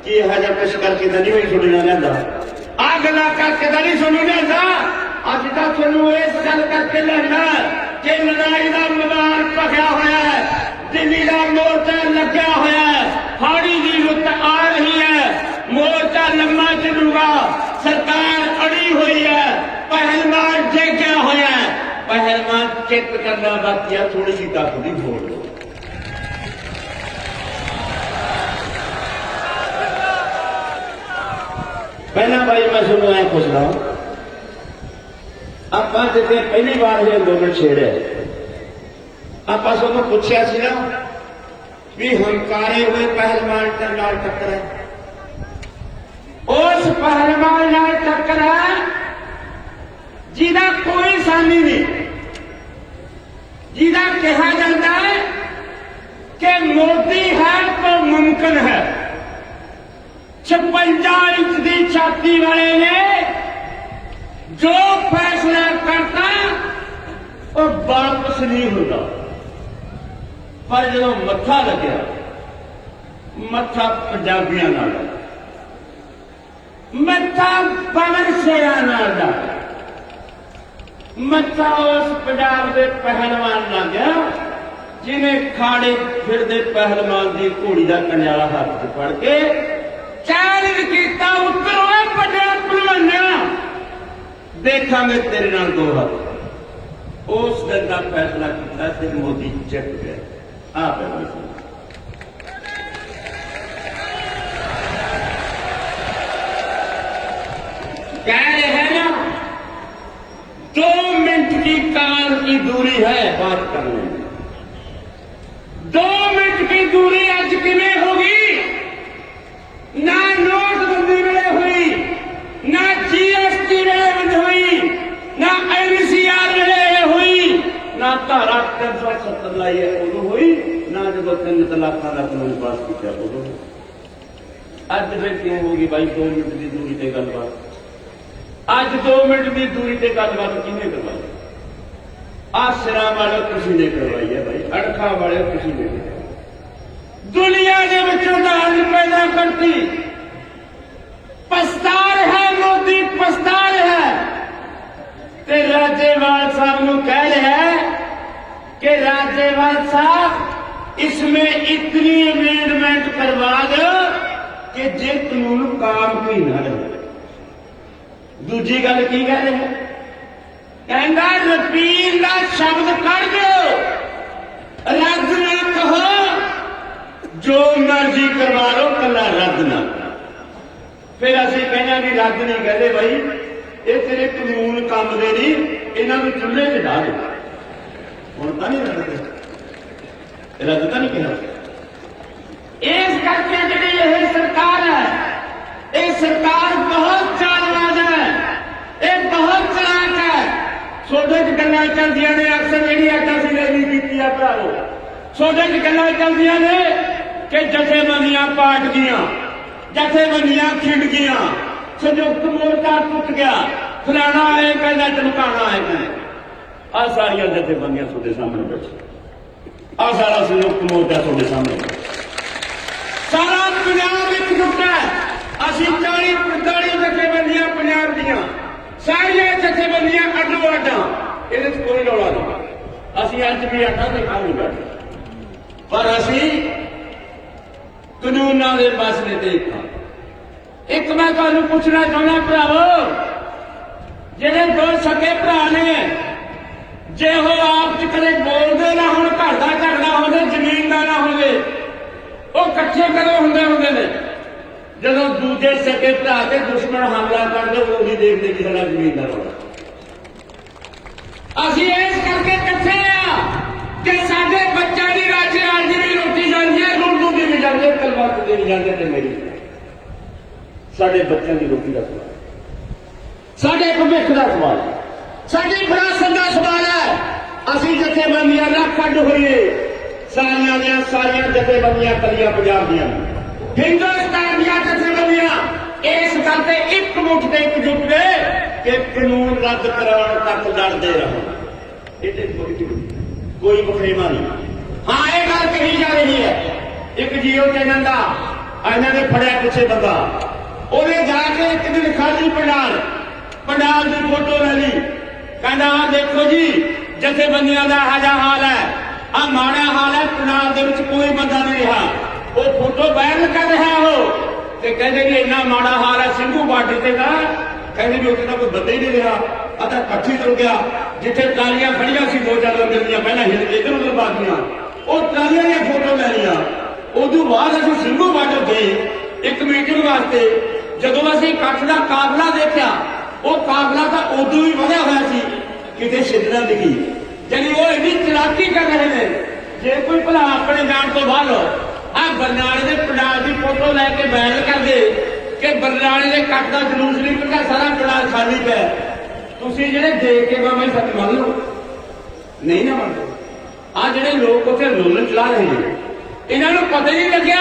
ਕੀ ਇਹ ਜਿਹਾ ਕੁਛ ਕਰਕੇ ਤਾਂ ਨਹੀਂ ਹੋਈ ਤੁਹਾਡੇ ਨਾਲ ਲੈਂਦਾ ਆ ਗੱਲਾਂ ਕਰਕੇ ਤਾਂ ਨਹੀਂ ਸੁਣੀ ਲੈਂਦਾ ਅੱਜ ਤਾਂ ਤੁਹਾਨੂੰ ਇਸ ਗੱਲ ਕਰਕੇ ਲੈਣਾ ਕਿ ਲੜਾਈ ਦਾ ਮੈਦਾਨ ਭਖਿਆ ਹੋਇਆ ਹੈ, ਦਿੱਲੀ ਦਾ ਮੋਰਚਾ ਲੱਗਿਆ ਹੋਇਆ ਹੈ, ਹਾੜੀ ਦੀ ਰੁੱਤ ਆ ਰਹੀ ਹੈ, ਮੋਰਚਾ ਲੰਮਾ ਚੱਲੂਗਾ। ਸਰਕਾਰ ਅੜੀ ਹੋਈ ਹੈ ਪਹਿਲਵਾਨ ਜੇਕਿਆ ਹੋਇਆ ਹੈ ਪਹਿਲਵਾਨ ਚੈੱਕ ਕਰਨਾ ਬਾਕੀ ਹੈ ਥੋੜੀ ਜਿਹੀ ਤੱਕ ਦੀ ਬੋਲ ਲਓ ਪਹਿਲਾਂ ਬਾਈ ਮੈਂ ਤੁਹਾਨੂੰ ਐ ਪੁੱਛਦਾ ਆਪਾਂ ਜਿੱਥੇ ਪਹਿਲੀ ਵਾਰ ਇਹ ਅੰਦੋਲਨ ਛੇੜਿਆ ਆਪਾਂ ਤੁਹਾਨੂੰ ਪੁੱਛਿਆ ਸੀ ਨਾ ਵੀ ਹੰਕਾਰੇ ਹੋਏ ਪਹਿਲਵਾਨ ਦੇ ਨਾਲ ਟੱਕਰ ਹੈ ਉਸ ਪਹਿਲਵਾਨ ਨਾਲ ਟੱਕਰ ਹੈ ਜਿਹਦਾ ਕੋਈ ਸਾਨੀ ਨਹੀਂ। ਜਿਹਦਾ ਕਿਹਾ ਜਾਂਦਾ ਹੈ ਕਿ ਮੋਦੀ ਹੈ ਤਾਂ ਮੁਮਕਿਨ ਹੈ। 56 ਇੰਚ ਦੀ ਛਾਤੀ ਵਾਲੇ ਨੇ ਜੋ ਫੈਸਲਾ ਕਰਤਾ, ਉਹ ਵਾਪਸ ਨਹੀਂ ਹੁੰਦਾ। ਪਰ ਜਦੋਂ ਮੱਥਾ ਲੱਗਿਆ, ਮੱਥਾ ਪੰਜਾਬੀਆਂ ਨਾਲ ਮੱਥਾ ਪਵਨ ਸ਼ੇਰਾਂ ਦਾ। ਮੱਥਾ ਉਸ ਪੰਜਾਬ ਦੇ ਪਹਿਲਵਾਨ ਨਾਲ ਗਿਆ, ਜਿਹਨੇ ਖਾੜੇ ਫਿਰਦੇ ਪਹਿਲਵਾਨ ਦੀ ਘੋੜੀ ਦਾ ਕੰਡਿਆਲਾ ਹੱਥ 'ਚ ਫੜ ਕੇ ਚੈਲੰਜ ਕੀਤਾ ਉੱਤਰੋ ਇਹ ਵੱਡੇ ਪਹਿਲਵਾਨਾਂ ਦੇਖਾਂਗੇ ਤੇਰੇ ਨਾਲ ਦੋ। ਹੱਥ ਉਸ ਦਿਨ ਦਾ ਫੈਸਲਾ ਕੀਤਾ ਤੇ ਮੋਦੀ ਜਿੱਤ ਗਿਆ। ਆਪ ਹੈ की दूरी है बात करने में दो मिनट की दूरी आज किमें होगी ना नोटबंदी में हुई ना जीएसटी में बंद हुई ना एनसीआर में हुई ना धारा ਤਿੰਨ ਸੌ ਸੱਤਰ ਲਾਈ ਹੈ ਉਦੋਂ ਹੋਈ ਨਾ ਜਦੋਂ ਤਿੰਨ ਤਲਾਕਾਂ ਦਾ ਕਾਨੂੰਨ ਪਾਸ ਕੀਤਾ ਉਦੋਂ ਹੋਈ। ਅੱਜ ਫਿਰ ਕਿਉਂ ਹੋ ਗਈ ਬਾਈ 2 ਮਿੰਟ ਦੀ ਦੂਰੀ ਤੇ ਗੱਲਬਾਤ ਅੱਜ 2 ਮਿੰਟ ਦੀ ਦੂਰੀ ਤੇ ਗੱਲਬਾਤ ਕਿਹਨੇ ਕਰਵਾਈ ਆਸਰਾ ਵਾਲੇ ਤੁਸੀਂ ਨੇ ਕਰਵਾਈ ਹੈ ਬਾਈ ਅੜਖਾ ਵਾਲੇ ਤੁਸੀਂ ਨੇ ਕਰਵਾਈ। ਦੁਨੀਆ ਦੇ ਵਿੱਚੋਂ ਦਾਲ ਪੈਦਾ ਕਰਤੀ ਪਛਤਾ ਰਿਹਾ ਮੋਦੀ ਪਛਤਾ ਰਿਹਾ ਤੇ ਰਾਜੇਵਾਲ ਸਾਹਿਬ ਨੂੰ ਕਹਿ ਰਿਹਾ ਹੈ कि राज्यपाल साहब इसमें इतनी अमेंडमेंट करवा दो कि जे कानून काम की न रहे दूजी गल की कह रहे हैं ਕਹਿੰਦਾ ਰਪੀਲ ਦਾ ਸ਼ਬਦ ਕੱਢ ਦਿਓ ਰੱਦ ਨਾ ਕਹੋ ਜੋ ਮਰਜ਼ੀ ਕਰਵਾ ਲਓ ਕੱਲਾ ਰੱਦ ਨਾ ਫਿਰ ਅਸੀਂ ਕਹਿੰਦੇ ਵੀ ਰੱਦ ਨਹੀਂ ਕਹਦੇ ਬਾਈ ਇਹ ਤੇਰੇ ਕਾਨੂੰਨ ਕੰਮ ਦੇ ਨਹੀਂ ਇਹਨਾਂ ਨੂੰ ਚੁੱਲ੍ਹੇ 'ਚ ਢਾ ਦੇ ਹੁਣ ਤਾਂ ਨਹੀਂ ਰੱਦ ਰੱਦ ਤਾਂ ਨਹੀਂ ਕਿਹਾ ਇਸ ਕਰਕੇ ਜਿਹੜੀ ਇਹ ਸਰਕਾਰ ਹੈ ਇਹ ਸਰਕਾਰ ਬਹੁਤ ਚਾਲਬਾਜ਼ ਹੈ ਇਹ ਬਹੁਤ ਚਲਾਕ ਹੈ ਚ ਗੱਲਾਂ ਚੱਲਦੀਆਂ ਨੇ, ਅਕਸਰ ਜਿਹੜੀ ਆਟਾ ਸੀ ਰੈਲੀ ਕੀਤੀ ਆ ਭਰਾਵੋ। ਛੋਟੇ ਚ ਗੱਲਾਂ ਚੱਲਦੀਆਂ ਨੇ ਕਿ ਜਥੇਬੰਦੀਆਂ ਪਾਟ ਗਈਆਂ ਜਥੇਬੰਦੀਆਂ ਖਿੰਡ ਗਈਆਂ। ਸੰਯੁਕਤ ਮੋਰਚਾ ਟੁੱਟ ਗਿਆ। ਫਲਾਣਾ ਆਏ, ਕਹਿੰਦਾ ਚਮਕਾਣਾ ਆਏ ਕਹਿੰਦਾ ਆ ਸਾਰੀਆਂ ਜਥੇਬੰਦੀਆਂ ਤੁਹਾਡੇ ਸਾਹਮਣੇ ਬੈਠੀਆਂ। ਆ ਸਾਰਾ ਸੰਯੁਕਤ ਮੋਰਚਾ ਤੁਹਾਡੇ ਸਾਹਮਣੇ। ਸਾਰਾ ਪੰਜਾਬ ਇੱਕ ਜੁੱਟਾ ਅਸੀਂ 40 45 ਜਥੇਬੰਦੀਆਂ ਪੰਜਾਬ ਦੀਆਂ। ਸਾਰੀਆਂ ਜਥੇਬੰਦੀਆਂ ਅੱਡੋ ਅੱਡਾਂ ਇਹਦੇ 'ਚ ਕੋਈ ਰੌਲਾ ਨਹੀਂ। ਅਸੀਂ ਅੱਜ ਵੀ ਅੱਡਾ ਤੇ ਕੰਮ ਨਹੀਂ ਕਰਦੇ ਪਰ ਅਸੀਂ ਕਾਨੂੰਨਾਂ ਦੇ ਮਸਲੇ ਤੇ ਇੱਕ ਮੈਂ ਤੁਹਾਨੂੰ ਪੁੱਛਣਾ ਚਾਹੁੰਦਾ ਭਰਾਵੋ, ਜਿਹੜੇ ਦੋ ਸਕੇ ਭਰਾ ਨੇ ਜੇ ਉਹ ਆਪ ਚ ਕਦੇ ਬੋਲਦੇ ਨਾ ਹੁਣ, ਘਰ ਦਾ ਝਗੜਾ ਹੋਵੇ, ਜ਼ਮੀਨ ਦਾ ਨਾ ਹੋਵੇ, ਉਹ ਇਕੱਠੇ ਕਦੋਂ ਹੁੰਦੇ ਹੁੰਦੇ ਨੇ? ਜਦੋਂ ਦੂਜੇ ਸਕੇ ਭਰਾ ਤੇ ਦੁਸ਼ਮਣ ਹਮਲਾ ਕਰਦੇ ਉਹ ਨਹੀਂ ਦੇਖਦੇ ਕਿ ਸਾਡਾ ਜ਼ਮੀਨ ਦਾ ਰੌਲਾ। ਅਸੀਂ ਇਸ ਕਰਕੇ ਇਕੱਠੇ ਆ ਕਿ ਸਾਡੇ ਬੱਚਿਆਂ ਦੀ ਰਾਜ ਰਾਜ ਦੀ ਰੋਟੀ ਜਾਂਦੀ ਹੈ ਗੁਰੂ ਦੀ ਵੀ ਜਾਂਦੀ ਹੈ ਕਲਵਤ ਦੇ ਵੀ ਜਾਂਦੇ ਤੇ ਮੇਰੀ ਸਾਡੇ ਬੱਚਿਆਂ ਦੀ ਰੋਟੀ ਦਾ ਸਵਾਲ ਸਾਡੇ ਭਵਿੱਖ ਦਾ ਸਵਾਲ ਸਾਡੀ ਵਿਰਾਸਤ ਦਾ ਸਵਾਲ ਹੈ। ਅਸੀਂ ਜਥੇਬੰਦੀਆਂ ਨਾਲ ਕੱਢ ਹੋਈਏ। ਸਾਰੀਆਂ ਦੀਆਂ ਸਾਰੀਆਂ ਜਥੇਬੰਦੀਆਂ ਕਲੀਆਂ ਪੰਜਾਬ ਦੀਆਂ ਹਿੰਦੁਸਤਾਨ ਦੀਆਂ ਜਥੇਬੰਦੀਆਂ ਇਸ ਗੱਲ ਤੇ ਇੱਕ ਮੁੱਠ ਤੇ ਇਕਜੁੱਟ ਨੇ ਕਿ ਕਾਨੂੰਨ ਰੱਦ ਕਰਾਉਣ ਤੱਕ ਲੜਦੇ ਰਹੋ। ਇਹਦੇ ਕੋਈ ਕੋਈ ਵਖਰੇਵਾ ਨਹੀਂ। ਹਾਂ, ਇਹ ਗੱਲ ਕਹੀ ਜਾ ਰਹੀ ਹੈ। ਇੱਕ ਜੀਓ ਚੈਨਲ ਦਾ ਇਹਨਾਂ ਨੇ ਫੜਿਆ ਪਿੱਛੇ ਬੰਦਾ। ਉਹਨੇ ਜਾ ਕੇ ਇੱਕ ਦਿਨ ਖਾਲੀ ਪੰਡਾਲ ਪੰਡਾਲ ਦੀ ਫੋਟੋ ਲੈ ਲਈ। ਕਹਿੰਦਾ ਆ ਦੇਖੋ ਜੀ, ਜਥੇਬੰਦੀਆਂ ਦਾ ਹਾਜਾ ਹਾਲ ਹੈ। ਆ ਮਾੜਾ ਹਾਲ ਹੈ, ਪੰਡਾਲ ਦੇ ਵਿੱਚ ਕੋਈ ਬੰਦਾ ਨਹੀਂ ਰਿਹਾ। ਉਹ ਫੋਟੋ ਵਾਇਰਲ ਕਹਿੰਦੇ ਵੀ ਇੰਨਾ ਮਾੜਾ ਹਾਲ ਹੈ, ਸਿੰਘੂ ਬਾਰਡਰ ਤੇ ਦਾ ਕਹਿੰਦੇ ਵੀ ਉੱਥੇ ਤਾਂ ਕੋਈ ਬੰਦਾ ਹੀ ਨਹੀਂ ਰਿਹਾ। ਆ ਤਾਂ ਤੁਰ ਗਿਆ, ਜਿੱਥੇ ਟਰਾਲੀਆਂ ਖੜੀਆਂ ਸੀ ਦੋ ਚਾਰ ਬੰਦੇ ਦੀਆਂ, ਪਹਿਲਾਂ ਹਿਲ ਕੇ ਇਧਰ ਉਧਰ ਬਾਗੀਆਂ ਉਹ ਟਰਾਲੀਆਂ ਦੀਆਂ ਫੋਟੋ ਲੈ ਲਈਆਂ। ਉਦੋਂ ਬਾਅਦ ਅਸੀਂ ਸਿੰਘੂ ਬਾਰਡਰ ਗਏ, ਇੱਕ ਮੀਟਿੰਗ ਵਾਸਤੇ। ਜਦੋਂ ਅਸੀਂ ਇਕੱਠ ਦਾ ਕਾਫਲਾ ਦੇਖਿਆ, ਉਹ ਕਾਫਲਾ ਤਾਂ ਉਦੋਂ ਵੀ ਵਧਿਆ ਹੋਇਆ ਸੀ, ਕਿਤੇ ਸਿੱਧਣਾ ਦਿਖੀ। ਜਾਨੀ ਉਹ ਇੰਨੀ ਚਲਾਕੀ ਕਰ ਰਹੇ ਨੇ। ਜੇ ਕੋਈ ਭਲਾ ਆਪਣੇ ਜਾਣ ਤੋਂ ਬਾਹਰ ਆ ਬਰਨਾਲੇ ਦੇ ਪੰਡਾਲ ਦੀ ਫੋਟੋ ਲੈ ਕੇ ਵਾਇਰਲ ਕਰਦੇ ਕਿ ਬਰਨਾਲੇ ਦੇ ਕੱਟ ਦਾ ਜਲੂਸ ਨਹੀਂ ਕੱਢਿਆ, ਸਾਰਾ ਪੰਡਾਲ ਖਾਲੀ ਪਿਆ ਤੁਸੀਂ ਜਿਹੜੇ ਦੇਖ ਕੇ ਬਾਬਾ ਸੱਚ ਮੰਨ ਲਓ ਨਹੀਂ ਨਾ ਮੰਨਦੇ। ਆ ਜਿਹੜੇ ਲੋਕ ਉੱਥੇ ਅੰਦੋਲਨ ਚਲਾ ਰਹੇ ਨੇ, ਇਹਨਾਂ ਨੂੰ ਪਤਾ ਹੀ ਨਹੀਂ ਲੱਗਿਆ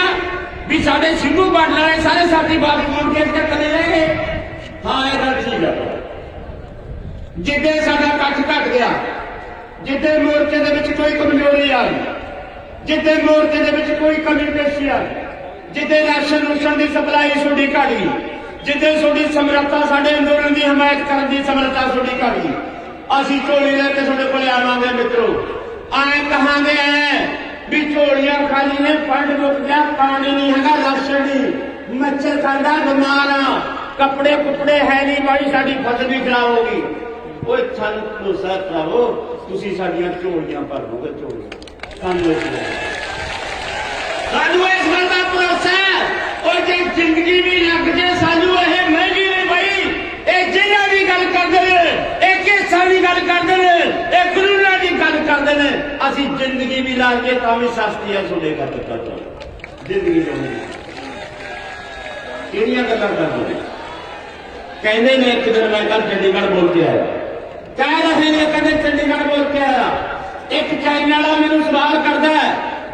ਵੀ ਸਾਡੇ ਸਿੰਘੂ ਬਾਰਡਰ ਵਾਲੇ ਸਾਰੇ ਸਾਥੀ ਬਾਤ ਮੁੜ ਕੇ ਇੱਥੇ ਕਦੇ ਰਹੇ ਹਾਂ, ਇਹ ਗੱਲ ਠੀਕ ਆ। ਜਿੱਦੇ ਸਾਡਾ ਇਕੱਠ ਘਟ ਗਿਆ, ਜਿੱਦੇ ਮੋਰਚੇ ਦੇ ਵਿੱਚ ਕੋਈ ਕਮਜ਼ੋਰੀ ਆ ਗਈ ਜਿੱਦੇ ਮੋਰਚੇ ਦੇ ਵਿੱਚ ਕੋਈ ਕਮੀ ਪੇਸ਼ੀ ਆ ਜਿੱਦੇ ਰਾਸ਼ਨ ਰੂਸ਼ਨ ਦੀ ਸਪਲਾਈ ਤੁਹਾਡੀ ਘਟ ਜਿੱਦੇ ਤੁਹਾਡੀ ਸਮਰੱਥਾ ਸਾਡੇ ਅੰਦੋਲਨ ਦੀ ਹਮਾਇਤ ਕਰਨ ਦੀ ਸਮਰੱਥਾ ਤੁਹਾਡੀ ਘਟ ਅਸੀਂ ਝੋਲੀ ਲੈ ਕੇ ਤੁਹਾਡੇ ਕੋਲ ਆਵਾਂਗੇ ਮਿੱਤਰੋ। ਆਏ ਕਹਾਂਗੇ ਐ ਵੀ ਝੋਲੀਆਂ ਖਾਲੀ ਨੇ, ਫੰਡ ਮੁੱਕ ਗਿਆ, ਪਾਣੀ ਨਹੀਂ ਹੈਗਾ, ਰਾਸ਼ਨ ਨਹੀਂ। ਮੱਛਰ ਖਾਂਦਾ, ਬਿਮਾਰ ਆ। ਕੱਪੜੇ ਕੁਪੜੇ ਹੈ ਨਹੀਂ ਬਾਈ, ਸਾਡੀ ਫਸਲ ਵੀ ਖਰਾਬ ਹੋ ਗਈ। ਓਏ ਸਾਨੂੰ ਭਰੋਸਾ ਕਰਾਓ, ਤੁਸੀਂ ਸਾਡੀਆਂ ਝੋਲੀਆਂ ਭਰ ਦੋਗੇ, ਝੋਲੀਆਂ। ਸਾਨੂੰ ਇਸ ਗੱਲ ਸਾਨੂੰ ਇਸ ਗੱਲ ਦਾ ਭਰੋਸਾ ਹੈ ਉਹ ਜੇ ਜ਼ਿੰਦਗੀ ਵੀ ਲੱਗ ਜੇ ਸਾਨੂੰ ਇਹ ਮਹਿੰਗੀ ਨਹੀਂ ਬਈ ਇਹ ਜਿਨ੍ਹਾਂ ਦੀ ਗੱਲ ਕਰਦੇ ਨੇ ਇਹ ਕੇਸਾਂ ਦੀ ਗੱਲ ਕਰਦੇ ਨੇ ਇਹ ਕਾਨੂੰਨਾਂ ਦੀ ਗੱਲ ਕਰਦੇ ਨੇ ਅਸੀਂ ਜ਼ਿੰਦਗੀ ਵੀ ਲਾ ਕੇ ਤਾਂ ਵੀ ਸਸਤੀ ਹੈ ਤੁਹਾਡੇ ਘਰ ਤੱਕ ਪਹੁੰਚਾਉਣੀ। ਜ਼ਿੰਦਗੀ ਲਾਉਣੀ ਕਿਹੜੀਆਂ ਗੱਲਾਂ ਕਰਦੇ ਨੇ ਕਹਿੰਦੇ ਨੇ ਇੱਕ ਦਿਨ ਮੈਂ ਕੱਲ ਚੰਡੀਗੜ੍ਹ ਬੋਲ ਕੇ ਆਇਆ ਕਹਿ ਰਹੇ ਨੇ ਕਹਿੰਦੇ ਚੰਡੀਗੜ੍ਹ ਬੋਲ ਕੇ ਆਇਆ ਇੱਕ ਚਾਈਨਾ ਵਾਲਾ ਮੈਨੂੰ ਸਵਾਲ ਕਰਦਾ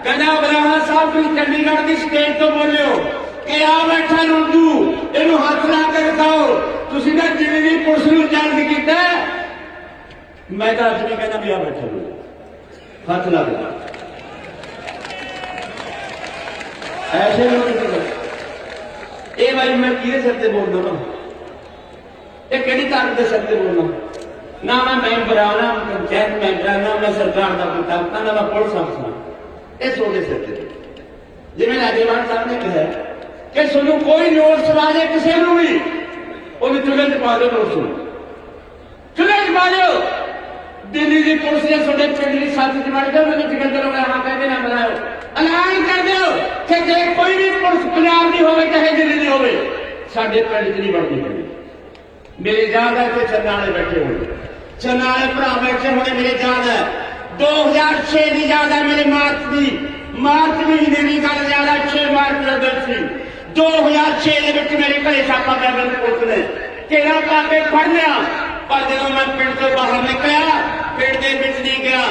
ਕਹਿੰਦਾ ਬਰਾਹਾ ਸਾਹਿਬ, ਤੁਸੀਂ ਚੰਡੀਗੜ੍ਹ ਦੀ ਸਟੇਜ ਤੋਂ ਬੋਲਿਓ ਕਿ ਆ ਬੈਠਾ ਰੋਡੂ ਇਹਨੂੰ ਹੱਥ ਲਾ ਕੇ ਦਿਖਾਓ। ਤੁਸੀਂ ਤਾਂ ਜਿਵੇਂ ਦੀ ਪੁਲਿਸ ਨੂੰ ਚਾਰਜ ਕੀਤਾ ਮੈਂ ਤਾਂ ਅੱਜ ਵੀ ਕਹਿੰਦਾ ਵੀ ਆ ਬੈਠਾ ਰੋਡੂ ਹੱਥ ਲਾ ਦੇ ਐਸੇ ਲੋਕ ਇਹ ਭਾਈ ਮੈਂ ਕਿਹਦੇ ਸਿਰ ਤੇ ਬੋਲਦਾ ਨਾ ਇਹ ਕਿਹੜੀ ਤਾਕਤ ਦੇ ਸਿਰ ਤੇ ਬੋਲਦਾ ਨਾ ਮੈਂ ਮੈਂਬਰ ਆ ਨਾ ਪੰਚਾਇਤ ਮੈਂਬਰ ਆ, ਨਾ ਮੈਂ ਸਰਕਾਰ ਦਾ ਕੋਈ ਤਾਕਤ ਨਾ ਮੈਂ ਪੁਲਿਸ ਅਫਸਰ ਇਹ ਤੁਹਾਡੇ ਸਿਰ ਤੇ ਜਿਵੇਂ ਰਾਜੇਵਾਨ ਸਾਹਿਬ ਨੇ ਕਿਹਾ ਕਿ ਤੁਹਾਨੂੰ ਕੋਈ ਨੋਟਿਸ ਵਾਜੇ ਕਿਸੇ ਨੂੰ ਵੀ ਉਹਨੇ ਚੁੱਲ੍ਹੇ 'ਚ ਪਾ ਦਿਓ ਨੋਟਿਸ ਨੂੰ। ਚੁੱਲ੍ਹੇ 'ਚ ਪਾ ਦਿਓ। ਦਿੱਲੀ ਦੀ ਪੁਲਿਸ ਨੇ ਤੁਹਾਡੇ ਪਿੰਡ ਦੀ ਸਾਥ 'ਚ ਵੜ ਜਾਓ ਮੈਨੂੰ ਸਿਕੰਦਰ ਹੋ ਹਾਂ ਕਹਿੰਦੇ ਨਾ ਬਣਾਓ ਐਲਾਨ ਕਰ ਦਿਓ ਕਿ ਜੇ ਕੋਈ ਵੀ ਪੁਲਿਸ ਪੰਜਾਬ ਦੀ ਹੋਵੇ ਚਾਹੇ ਦਿੱਲੀ ਦੀ ਹੋਵੇ ਸਾਡੇ ਪਿੰਡ 'ਚ ਨਹੀਂ ਵੜਨੀ ਪੈਣੀ ਮੇਰੇ ਯਾਦ ਹੈ ਕਿ ਚੰਨਾਲੇ ਬੈਠੇ ਹੋਏ। ਚੰਨਾਲੇ ਭਰਾ ਬੈਠੇ ਹੋਣੇ ਮੇਰੇ ਯਾਦ ਹੈ 2006 ਦੀ ਯਾਦ ਹੈ ਮੇਰੇ ਮਾਰਚ ਦੀ ਮਾਰਚ ਮਹੀਨੇ ਦੀ ਗੱਲ ਯਾਦ ਹੈ 6 ਮਾਰਚ ਦਾ ਦਿਨ ਸੀ 2006 ਦੇ ਵਿੱਚ ਮੇਰੇ ਘਰੇ ਛਾਪਾ ਪਿਆ ਬੰਦ ਪੁਲਿਸ ਨੇ ਕਿਹੜਾ ਪਾ ਕੇ ਫੜ ਲਿਆ ਪਰ ਜਦੋਂ ਮੈਂ ਪਿੰਡ ਤੋਂ ਬਾਹਰ ਨਿਕਲਿਆ ਪਿੰਡ ਦੇ ਵਿੱਚ ਨਹੀਂ ਗਿਆ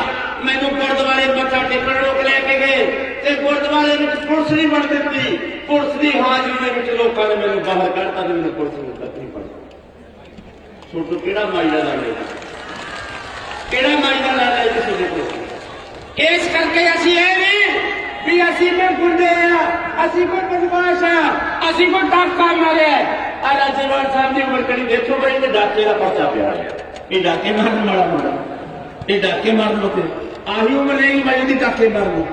ਮੈਨੂੰ ਗੁਰਦੁਆਰੇ ਮੱਥਾ ਟੇਕਣ ਲੋਕ ਲੈ ਕੇ ਗਏ ਤੇ ਗੁਰਦੁਆਰੇ ਵਿੱਚ ਪੁਲਿਸ ਨਹੀਂ ਵੜ ਦਿੱਤੀ ਪੁਲਿਸ ਦੀ ਹਾਜ਼ਰੀ ਦੇ ਵਿੱਚ ਲੋਕਾਂ ਨੇ ਮੈਨੂੰ ਬਾਹਰ ਕੱਢਤਾ ਤੇ ਮੈਨੂੰ ਪੁਲਿਸ ਨੂੰ ਤੱਕ ਨਹੀਂ ਪੜਦਾ ਛੋਟੂ ਕਿਹੜਾ ਮਾਈ ਦਾ ਲਾਲ ਹੈ ਕਿਹੜਾ ਮਾਈ ਦਾ ਲਾਲ ਕਿਸੇ ਦੇ ਇਸ ਕਰਕੇ ਅਸੀਂ ਇਹ ਨਹੀਂ ਵੀ ਅਸੀਂ ਕੋਈ ਗੁੰਡੇ ਆ, ਅਸੀਂ ਕੋਈ ਬਦਮਾਸ਼ ਆ, ਅਸੀਂ ਕੋਈ ਡਾਕਾ ਮਾਰਿਆ ਆ। ਰਾਜੇਵਾਲ ਸਾਹਿਬ ਦੀ ਉਮਰ ਕਰੀ ਦੇਖੋ ਬਈ ਇਹ ਡਾਕੇ ਦਾ ਪਰਚਾ ਪਿਆ ਇਹ ਡਾਕੇ ਮਾਰਨ ਵਾਲਾ ਮੁੰਡਾ। ਇਹ ਡਾਕੇ ਮਾਰਨ ਲੋਕ ਆਹੀ ਉਮਰ ਨਹੀਂ ਬਾਈ ਦੀ ਡਾਕੇ ਮਾਰਨ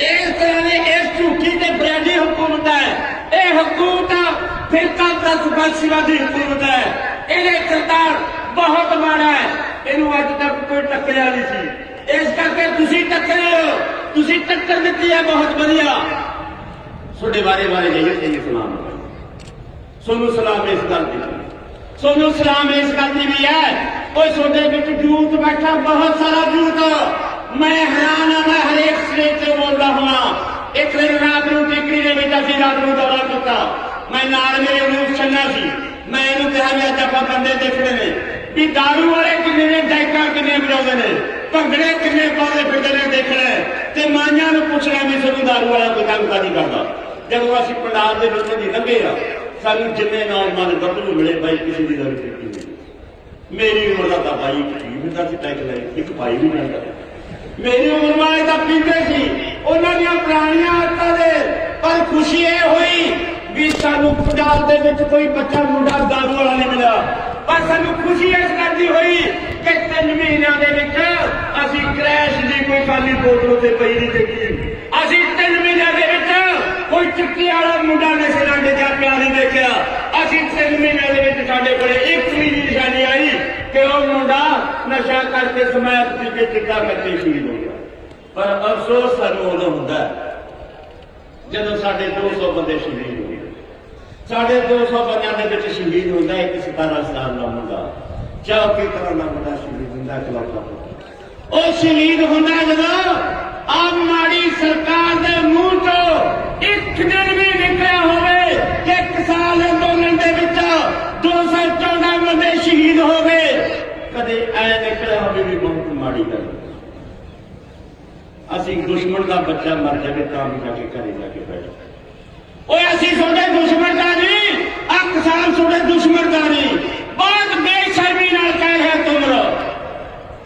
ਇਸ ਤਰ੍ਹਾਂ ਦੇ ਇਸ ਝੂਠੀ ਤੇ ਬਰੈਡੀ ਹਕੂਮਤ ਹੈ। ਇਹ ਹਕੂਮਤ ਫਿਰਕਾ ਦਸਬੰਸੀਵਾਦੀ ਹਕੂਮਤ ਹੈ। ਇਹਦੇ ਕਿਰਦਾਰ ਬਹੁਤ ਮਾੜਾ ਹੈ। ਇਹਨੂੰ ਅੱਜ ਤੱਕ ਕੋਈ ਟੱਕਰਿਆ ਨਹੀਂ ਸੀ। ਇਸ ਕਰਕੇ ਤੁਸੀਂ ਟੱਕਰੇ ਹੋ। ਤੁਸੀਂ ਟੱਕਰ ਦਿੱਤੀ ਹੈ, ਬਹੁਤ ਵਧੀਆ। ਤੁਹਾਡੇ ਬਾਰੇ ਬਾਰੇ ਜਾਈਏ ਜਾਈਏ ਸਲਾਮ। ਸੋਨੂੰ ਸਲਾਮ ਇਸ ਗੱਲ ਦੀ। ਸੋਨੂੰ ਸਲਾਮ ਇਸ ਗੱਲ ਦੀ ਵੀ ਹੈ। ਓਏ, ਤੁਹਾਡੇ ਵਿੱਚ ਜੂਤ ਬੈਠਾ, ਬਹੁਤ ਸਾਰਾ ਜੂਤ। ਮੈਂ ਹੈਰਾਨ ਹਾਂ, ਮੈਂ ਹਰੇਕ ਸਟੇਜ ਤੇ ਬੋਲਦਾ ਹਾਂ ਇੱਕ ਦਿਨ ਰਾਤ ਨੂੰ ਟਿਕਰੀ ਦੇ ਵਿੱਚ ਅਸੀਂ ਰਾਤ ਨੂੰ ਦੌਰਾ ਕੀਤਾ। ਮੈਂ ਨਾਲ ਮੇਰੇ ਨੂੰ ਛੰਨਾ ਸੀ। ਮੈਂ ਇਹਨੂੰ ਕਿਹਾ ਵੀ ਅੱਜ ਆਪਾਂ ਬੰਦੇ ਦੇਖਣੇ ਨੇ। ਵੀ ਦਾਰੂ ਵਾਲੇ ਕਿੰਨੇ ਨੇ ਡੈਕਾਂ ਕਿੰਨੇ ਵਜਾਉਂਦੇ ਨੇ ਭੰਗੜੇ ਕਿੰਨੇ ਪਾਉਂਦੇ ਫਿਰਦੇ ਨੇ ਦੇਖਣਾ ਤੇ ਮਾਈਆਂ ਨੂੰ ਪੁੱਛਣਾ ਵੀ ਸਾਨੂੰ ਦਾਰੂ ਵਾਲਾ ਕੋਈ ਕੰਮ ਤਾਂ ਕਰਦਾ ਜਦੋਂ ਅਸੀਂ ਪੰਜਾਬ ਦੇ ਵਿੱਚ ਦੀ ਲੰਘੇ ਆ ਸਾਨੂੰ ਜਿੰਨੇ ਨੌਜਵਾਨ ਗੱਭਰੂ ਮਿਲੇ ਬਾਈ ਕਿਸੇ ਦੀ ਦਾਰੂ ਪੀਤੀ ਮੇਰੀ ਉਮਰ ਦਾ ਤਾਂ ਬਾਈ ਵੀ ਦਾ ਸੀ ਟੈਕ ਲੈ ਇੱਕ ਭਾਈ ਵੀ ਨਹੀਂ ਕਰਦਾ ਮੇਰੀ ਉਮਰ ਵਾਲੇ ਤਾਂ ਪੀਂਦੇ ਸੀ ਉਹਨਾਂ ਦੀਆਂ ਪੁਰਾਣੀਆਂ ਆਦਤਾਂ ਦੇ ਪਰ ਖੁਸ਼ੀ ਇਹ ਹੋਈ ਵੀ ਸਾਨੂੰ ਪੰਜਾਬ ਦੇ ਵਿੱਚ ਕੋਈ ਬੱਚਾ ਮੁੰਡਾ ਦਾਰੂ ਵਾਲਾ ਨਹੀਂ ਮਿਲਿਆ ਪਰ ਸਾਨੂੰ ਖੁਸ਼ੀ ਇਸ ਗੱਲ ਦੀ ਹੋਈ ਕਿ ਤਿੰਨ ਮਹੀਨਿਆਂ ਦੇ ਵਿੱਚ ਅਸੀਂ ਕ੍ਰੈਸ਼ ਦੀ ਕੋਈ ਖਾਲੀ ਬੋਤਲ ਉੱਤੇ ਪਈ ਨਹੀਂ ਦੇਖੀ। ਅਸੀਂ ਤਿੰਨ ਮਹੀਨਿਆਂ ਦੇ ਵਿੱਚ ਕੋਈ ਚਿੱਟੀ ਵਾਲਾ ਮੁੰਡਾ ਨਸ਼ੇ ਨਾਲ ਡਿੱਗਿਆ ਪਿਆ ਨਹੀਂ ਦੇਖਿਆ। ਅਸੀਂ ਤਿੰਨ ਮਹੀਨਿਆਂ ਦੇ ਵਿੱਚ ਸਾਡੇ ਕੋਲੇ ਇੱਕ ਵੀ ਨਿਸ਼ਾਨੀ ਆਈ ਕਿ ਉਹ ਮੁੰਡਾ ਨਸ਼ਾ ਕਰਕੇ ਸਮਾਇਤ ਪੀ ਕੇ ਚਿੱਟਾ ਕਰਕੇ ਸ਼ਹੀਦ ਹੋ ਗਿਆ ਪਰ ਅਫਸੋਸ ਸਾਨੂੰ ਉਦੋਂ ਹੁੰਦਾ ਜਦੋਂ ਸਾਡੇ 200 ਬੰਦੇ ਸ਼ਹੀਦ ਹੋ ਗਏ ਸਾਡੇ 200 ਬੰਦਿਆਂ ਦੇ ਵਿੱਚ ਸ਼ਹੀਦ ਹੁੰਦਾ ਇੱਕ 17 ਸਾਲ ਦਾ ਮੁੰਡਾ। ਚੌਕੀ ਤਰ੍ਹਾਂ ਦਾ ਮੁੰਡਾ ਸ਼ਹੀਦ ਹੁੰਦਾ ਇਕਲੌਤਾ ਪੁੱਤ। ਉਹ ਸ਼ਹੀਦ ਹੁੰਦਾ ਜਦੋਂ ਆਪ ਮਾੜੀ ਸਰਕਾਰ ਦੇ ਮੂੰਹ ਤੋਂ ਇੱਕ ਦਿਨ ਵੀ ਨਿਕਲਿਆ ਹੋਵੇ ਕਿ ਇੱਕ ਸਾਲ ਅੰਦੋਲਨ ਦੇ ਵਿੱਚ 214 ਬੰਦੇ ਸ਼ਹੀਦ ਹੋ ਗਏ। ਕਦੇ ਐ ਨਿਕਲਿਆ ਹੋਵੇ ਵੀ ਬਹੁਤ ਮਾੜੀ ਗੱਲ। ਅਸੀਂ ਦੁਸ਼ਮਣ ਦਾ ਬੱਚਾ ਮਰ ਜਾਵੇ ਤਾਂ ਵੀ ਜਾ ਕੇ ਘਰੇ ਜਾ ਕੇ ਬੈਠ ਓਏ ਅਸੀਂ ਤੁਹਾਡੇ ਦੁਸ਼ਮਣ ਦਾ ਨਹੀਂ ਆ ਕਿਸਾਨ ਤੁਹਾਡੇ ਦੁਸ਼ਮਣ ਦਾ ਨਹੀਂ। ਬਹੁਤ ਬੇਸ਼ਰਮੀ ਨਾਲ ਕਹਿ ਰਿਹਾ ਤੁਮਰੋ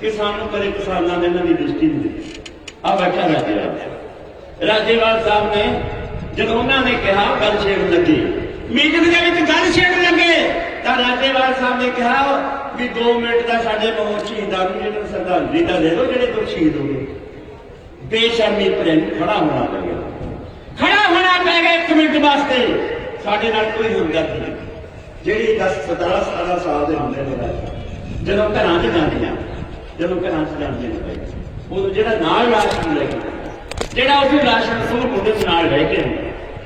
ਕਿ ਸਾਨੂੰ ਕਦੇ ਕਿਸਾਨਾਂ ਦੇ ਇਹਨਾਂ ਦੀ ਦ੍ਰਿਸ਼ਟੀ ਨਹੀਂ ਆ ਬੈਠਾ ਰਾਜੇਵਾਲ। ਰਾਜੇਵਾਲ ਸਾਹਿਬ ਨੇ, ਜਦੋਂ ਉਹਨਾਂ ਨੇ ਕਿਹਾ ਗੱਲ ਛੇੜਨ ਲੱਗੇ, ਮੀਟਿੰਗ ਦੇ ਵਿੱਚ ਗੱਲ ਛੇੜਨ ਲੱਗੇ, ਤਾਂ ਰਾਜੇਵਾਲ ਸਾਹਿਬ ਨੇ ਕਿਹਾ ਵੀ 2 ਮਿੰਟ ਦਾ ਸਾਡੇ ਬਹੁਤ ਸ਼ਹੀਦਾਂ ਨੂੰ ਜਿਹਨਾਂ ਨੂੰ ਸ਼ਰਧਾਂਜਲੀ ਦਾ ਦੇ ਦਿਓ, ਜਿਹੜੇ ਦੋ ਸ਼ਹੀਦ ਹੋ ਗਏ। ਬੇਸ਼ਰਮੀ ਪ੍ਰੇਮ ਖੜਾ ਹੋਣਾ ਪੈ ਖੜਾ ਹੋਣਾ ਪੈ ਗਿਆ ਇੱਕ ਮਿੰਟ ਵਾਸਤੇ। ਸਾਡੇ ਨਾਲ ਕੋਈ ਹਮਦਰਦ ਨਹੀਂ। ਜਿਹੜੀ 10 17 17 ਸਾਲ ਦੇ ਹੁੰਦੇ ਨੇ ਜਦੋਂ ਘਰਾਂ 'ਚ ਜਾਂਦੇ ਆ ਜਦੋਂ ਘਰਾਂ 'ਚ ਜਾਂਦੇ ਨੇ ਭਾਈ, ਜਿਹੜਾ ਨਾਲ ਰਾਸ਼ਨ ਲੈ ਕੇ ਜਾਂਦਾ, ਜਿਹੜਾ ਉਹਦੀ ਰਾਸ਼ਨ ਸੂਰ ਮੁੰਡੇ ਦੇ ਨਾਲ ਰਹਿ ਕੇ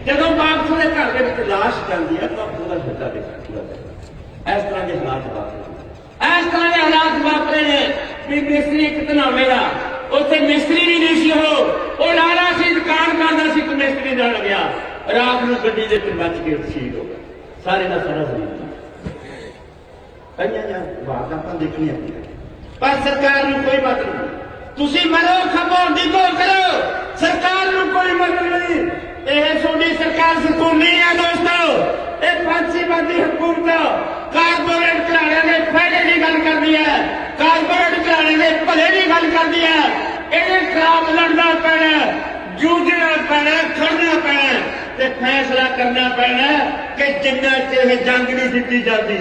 ਜਦੋਂ ਬਾਪੂ ਦੇ ਘਰ ਦੇ ਵਿੱਚ ਲਾਸ਼ ਜਾਂਦੀ ਹੈ ਤਾਂ ਉਹਦਾ ਛੱਡਾ ਦੇ ਇਸ ਤਰ੍ਹਾਂ ਦੇ ਹਾਲਾਤ ਵਾਪਰੇ ਇਸ ਤਰ੍ਹਾਂ ਦੇ ਹਾਲਾਤ ਵਾਪਰੇ ਨੇ ਵੀ ਮਿਸਤਰੀ ਇੱਕ ਤਨਾਵੇ ਉੱਥੇ ਮਿਸਤਰੀ ਵੀ ਨਹੀਂ ਸੀ ਉਹ। ਉਹ ਲਾਲਾ ਸੀ, ਦੁਕਾਨ ਕਰਦਾ ਸੀ ਕਿ ਮਿਸਤਰੀ ਨਾਲ ਗਿਆ। ਰਾਤ ਨੂੰ ਗੱਡੀ ਦੇ ਵਿੱਚ ਵੱਜ ਕੇ ਸ਼ਹੀਦ ਹੋ ਗਿਆ ਸਾਰੇ ਦਾ ਸਾਰਾ ਜ਼ਮੀਨ ਕੰਨਿਆ ਜਾਂ ਬਾਤ ਆਪਾਂ ਦੇਖਣੀ ਹੈ ਪਰ ਸਰਕਾਰ ਨੂੰ ਕੋਈ ਮਤਲਬ ਨਹੀਂ। ਤੁਸੀਂ ਮਰੋ, ਖਪੋ, ਡਿਗੋ, ਕਰੋ। ਸਰਕਾਰ ਨੂੰ ਕੋਈ ਮਤਲਬ ਨਹੀਂ। ਇਹ ਤੁਹਾਡੀ ਸਰਕਾਰ ਸਕੂਨੀ ਹੈ ਦੋਸਤੋ ਇਹ ਫਾਂਸੀਵਾਦੀ ਹਕੂਮਤ ਕਾਰਪੋਰੇਟ ਘਰਾਣਿਆਂ ਦੇ ਫਾਇਦੇ ਦੀ ਗੱਲ ਕਰਦੀ ਹੈ ਕਾਰਪੋਰੇਟ ਘਰਾਣਿਆਂ ਦੇ ਭਲੇ ਦੀ ਗੱਲ ਕਰਦੀ ਹੈ ਇਹਦੇ ਖਿਲਾਫ ਲੜਨਾ ਪੈਣਾ ਜੂਝਣਾ ਪੈਣਾ ਖੜਨਾ ਪੈਣਾ ਤੇ ਫੈਸਲਾ ਕਰਨਾ ਪੈਣਾ ਕਿ ਜਿੰਨਾ ਚਿਰ ਇਹ ਜੰਗ ਨਹੀਂ ਜਿੱਤੀ ਜਾਂਦੀ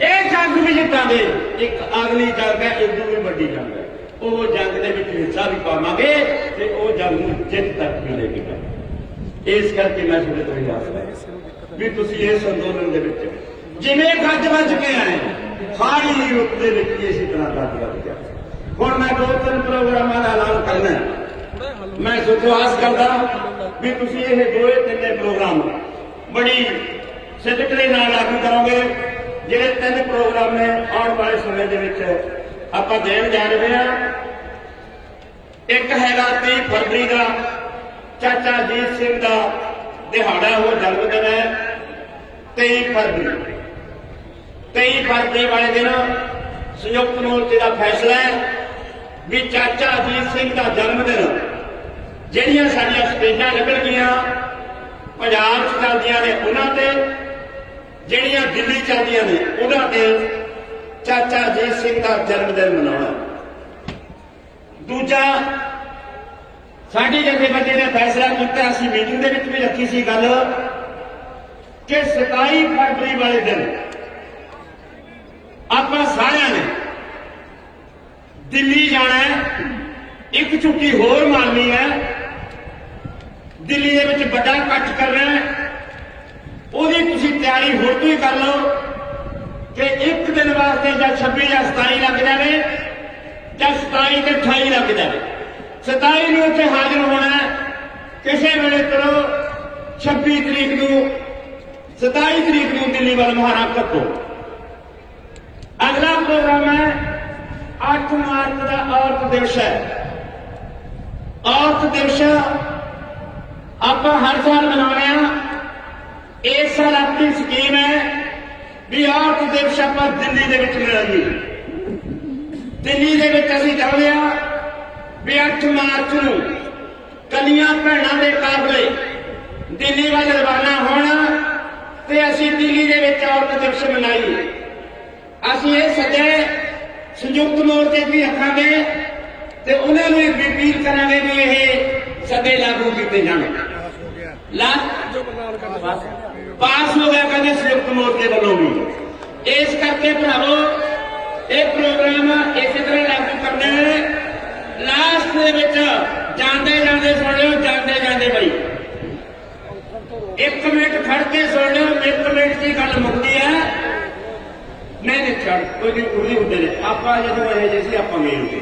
ਇਹ ਜੰਗ ਵੀ ਜਿੱਤਾਂਗੇ ਇੱਕ ਅਗਲੀ ਜੰਗ ਹੈ ਇਦੋਂ ਵੀ ਵੱਡੀ ਜੰਗ ਹੈ ਉਹ ਜੰਗ ਦੇ ਵਿੱਚ ਹਿੱਸਾ ਵੀ ਪਾਵਾਂਗੇ ਤੇ ਉਹ ਜੰਗ ਨੂੰ ਜਿੱਤ ਤੱਕ ਵੀ ਲੈ ਕੇ ਜਾਵਾਂਗੇ ਇਸ ਕਰਕੇ ਮੈਂ ਤੁਹਾਡੇ ਤੋਂ ਇਹ ਆਸ ਵੀ ਤੁਸੀਂ ਇਸ ਅੰਦੋਲਨ ਦੇ ਵਿੱਚ ਜਿਵੇਂ ਗੱਜ ਵੱਜ ਕੇ ਆਏ ਸਾਰੀ ਯੂਰਪ ਦੇ ਵਿੱਚ ਇਸੇ ਤਰ੍ਹਾਂ ਗੱਜ ਵੱਜ ਹੁਣ ਮੈਂ ਦੋ ਤਿੰਨ ਪ੍ਰੋਗਰਾਮਾਂ ਦਾ ਐਲਾਨ ਕਰਨਾ ਮੈਂ ਤੁਹਾਡੇ ਆਸ ਕਰਦਾ ਵੀ ਤੁਸੀਂ ਇਹ ਦੋਏ ਤਿੰਨੇ ਪ੍ਰੋਗਰਾਮ ਬੜੀ ਸਿੱਧਕ ਦੇ ਨਾਲ ਲਾਗੂ ਕਰੋਗੇ। ਜਿਹੜੇ ਤਿੰਨ ਪ੍ਰੋਗਰਾਮ ਨੇ ਆਉਣ ਵਾਲੇ ਸਮੇਂ ਦੇ ਵਿੱਚ ਆਪਾਂ ਦੇਣ ਜਾ ਰਹੇ ਹਾਂ। ਇੱਕ ਹੈਗਾ 30 ਫਰਵਰੀ ਦਾ ਚਾਚਾ ਜੀਤ ਸਿੰਘ ਦਾ ਦਿਹਾੜਾ ਉਹ ਜਨਮ ਦਿਨ ਹੈ 23 ਫਰਵਰੀ। 23 ਫਰਵਰੀ ਵਾਲੇ ਦਿਨ ਸੰਯੁਕਤ ਮੋਰਚੇ ਦਾ ਫੈਸਲਾ ਹੈ ਵੀ ਚਾਚਾ ਅਜੀਤ ਸਿੰਘ ਦਾ ਜਨਮ ਦਿਨ, ਜਿਹੜੀਆਂ ਸਾਡੀਆਂ ਸਟੇਜਾਂ ਲੱਗਣਗੀਆਂ ਪੰਜਾਬ 'ਚ ਚੱਲਦੀਆਂ ਨੇ ਉਹਨਾਂ ਤੇ, ਜਿਹੜੀਆਂ ਦਿੱਲੀ ਚੱਲਦੀਆਂ ਨੇ ਉਹਨਾਂ ਤੇ ਚਾਚਾ ਅਜੀਤ ਸਿੰਘ ਦਾ ਜਨਮ ਦਿਨ ਮਨਾਉਣਾ ਦੂਜਾ ਸਾਡੀ ਜਥੇਬੰਦੀ ਨੇ ਫੈਸਲਾ ਕੀਤਾ, ਅਸੀਂ ਮੀਟਿੰਗ ਦੇ ਵਿੱਚ ਵੀ ਰੱਖੀ ਸੀ ਗੱਲ ਕਿ 27 ਫਰਵਰੀ ਵਾਲੇ ਦਿਨ ਆਪਾਂ ਸਾਰਿਆਂ ਨੇ ਦਿੱਲੀ ਜਾਣਾ ਹੈ, ਇੱਕ ਛੁੱਟੀ ਹੋਰ ਮਾਰਨੀ ਹੈ, ਦਿੱਲੀ ਦੇ ਵਿੱਚ ਵੱਡਾ ਇਕੱਠ ਕਰਨਾ ਹੈ। ਉਹਦੀ ਤੁਸੀਂ ਤਿਆਰੀ ਹੁਣ ਤੋਂ ਹੀ ਕਰ ਲਓ ਕਿ ਇੱਕ ਦਿਨ ਵਾਸਤੇ ਜਾਂ 26 ਜਾਂ 27 ਲੱਗ ਜਾਵੇ ਜਾਂ 27 ਤੇ 28 ਲੱਗ ਜਾਵੇ। 27 ਨੂੰ ਉੱਥੇ ਹਾਜ਼ਰ ਹੋਣਾ ਹੈ। ਕਿਸੇ ਵੇਲੇ ਕਰੋ 26 ਤਰੀਕ ਨੂੰ 27 ਤਰੀਕ ਨੂੰ ਦਿੱਲੀ ਵੱਲ ਮੁਹਾਰਾ ਕੱਟੋ ਅਗਲਾ ਪ੍ਰੋਗਰਾਮ ਹੈ 8 ਮਾਰਚ ਦਾ ਔਰਤ ਦਿਵਸ ਹੈ ਔਰਤ ਦਿਵਸ ਆਪਾਂ ਹਰ ਸਾਲ ਮਨਾਉਂਦੇ ਹਾਂ ਇਸ ਸਾਲ ਆਪਣੀ ਸਕੀਮ ਹੈ ਵੀ ਔਰਤ ਦਿਵਸ ਆਪਾਂ ਦਿੱਲੀ ਦੇ ਵਿੱਚ ਮਨਾਈਏ ਦਿੱਲੀ ਦੇ ਵਿੱਚ ਅਸੀਂ ਚਾਹੁੰਦੇ ਹਾਂ ਵੀ 8 ਮਾਰਚ ਨੂੰ ਕਲੀਆਂ ਭੈਣਾਂ ਦੇ ਕਾਫਲੇ ਦਿੱਲੀ ਵੱਲ ਰਵਾਨਾ ਹੋਣ ਤੇ ਅਸੀਂ ਦਿੱਲੀ ਦੇ ਵਿੱਚ ਔਰਤ ਦਿਵਸ ਮਨਾਈ। ਅਸੀਂ ਇਹ ਸੱਦੇ ਸੰਯੁਕਤ ਮੋਰਚੇ ਵੀ ਰੱਖਾਂਗੇ ਤੇ ਉਹਨਾਂ ਨੂੰ ਵੀ ਅਪੀਲ ਕਰਾਂਗੇ ਵੀ ਇਹ ਸੱਦੇ ਲਾਗੂ ਕੀਤੇ ਜਾਣ। ਲਾ ਪਾਸ ਹੋ ਗਿਆ ਕਹਿੰਦੇ ਸੰਯੁਕਤ ਮੋਰਚੇ ਵੱਲੋਂ ਵੀ। ਇਸ ਕਰਕੇ ਭਰਾਵੋ, ਇਹ ਪ੍ਰੋਗਰਾਮ ਇਸੇ ਤਰ੍ਹਾਂ ਲਾਗੂ ਕਰਨਾ ਦੇ ਵਿੱਚ। ਜਾਂਦੇ ਜਾਂਦੇ ਸੁਣ ਲਿਓ, ਜਾਂਦੇ ਜਾਂਦੇ ਬਈ। ਇੱਕ ਮਿੰਟ ਖੜ ਕੇ ਸੁਣ ਲਿਓ, ਇੱਕ ਮਿੰਟ ਦੀ ਗੱਲ ਮੁੱਕਦੀ ਹੈ। ਨਹੀਂ ਨਹੀਂ ਛੱਡ, ਕੋਈ ਨਹੀਂ ਉਰਲੀ ਹੁੰਦੇ ਨੇ। ਆਪਾਂ ਜਦੋਂ ਇਹ ਜੇ ਸੀ, ਆਪਾਂ ਮੇਲ ਹੁੰਦੇ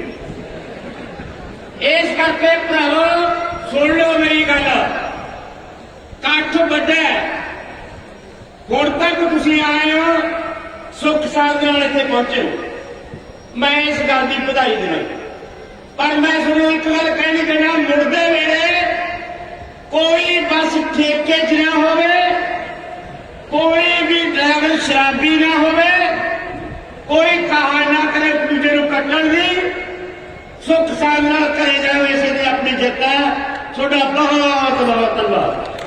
ਇਸ ਕਰਕੇ ਭਰਾਵੋ, ਸੁਣ ਲਿਓ ਮੇਰੀ ਗੱਲ। ਕੱਠ ਵੱਡਾ ਹੁਣ ਤੱਕ ਤੁਸੀਂ ਆਏ ਹੋ, ਸੁੱਖ ਸਾਧ ਨਾਲ ਇੱਥੇ ਪਹੁੰਚੇ ਮੈਂ ਇਸ ਗੱਲ ਦੀ ਵਧਾਈ ਦੇਣਾ ਪਰ ਮੈਂ ਤੁਹਾਨੂੰ ਇੱਕ ਗੱਲ ਕਹਿਣੀ ਚਾਹੁੰਦਾ, ਮੁੜਦੇ ਵੇਲੇ ਕੋਈ ਬੱਸ ਠੇਕੇ 'ਚ ਨਾ ਹੋਵੇ, ਕੋਈ ਵੀ ਡਰਾਈਵਰ ਸ਼ਰਾਬੀ ਨਾ ਹੋਵੇ, ਕੋਈ ਕਹਾ ਨਾ ਕਰੇ ਇੱਕ ਦੂਜੇ ਨੂੰ ਕੱਟਣ ਦੀ। ਸੁੱਖ ਸਾਧ ਨਾਲ ਕਰੇ ਜਾਓ, ਇਸੇ ਦੀ ਆਪਣੀ ਜਿੱਤ ਹੈ। ਤੁਹਾਡਾ ਬਹੁਤ ਬਹੁਤ ਧੰਨਵਾਦ।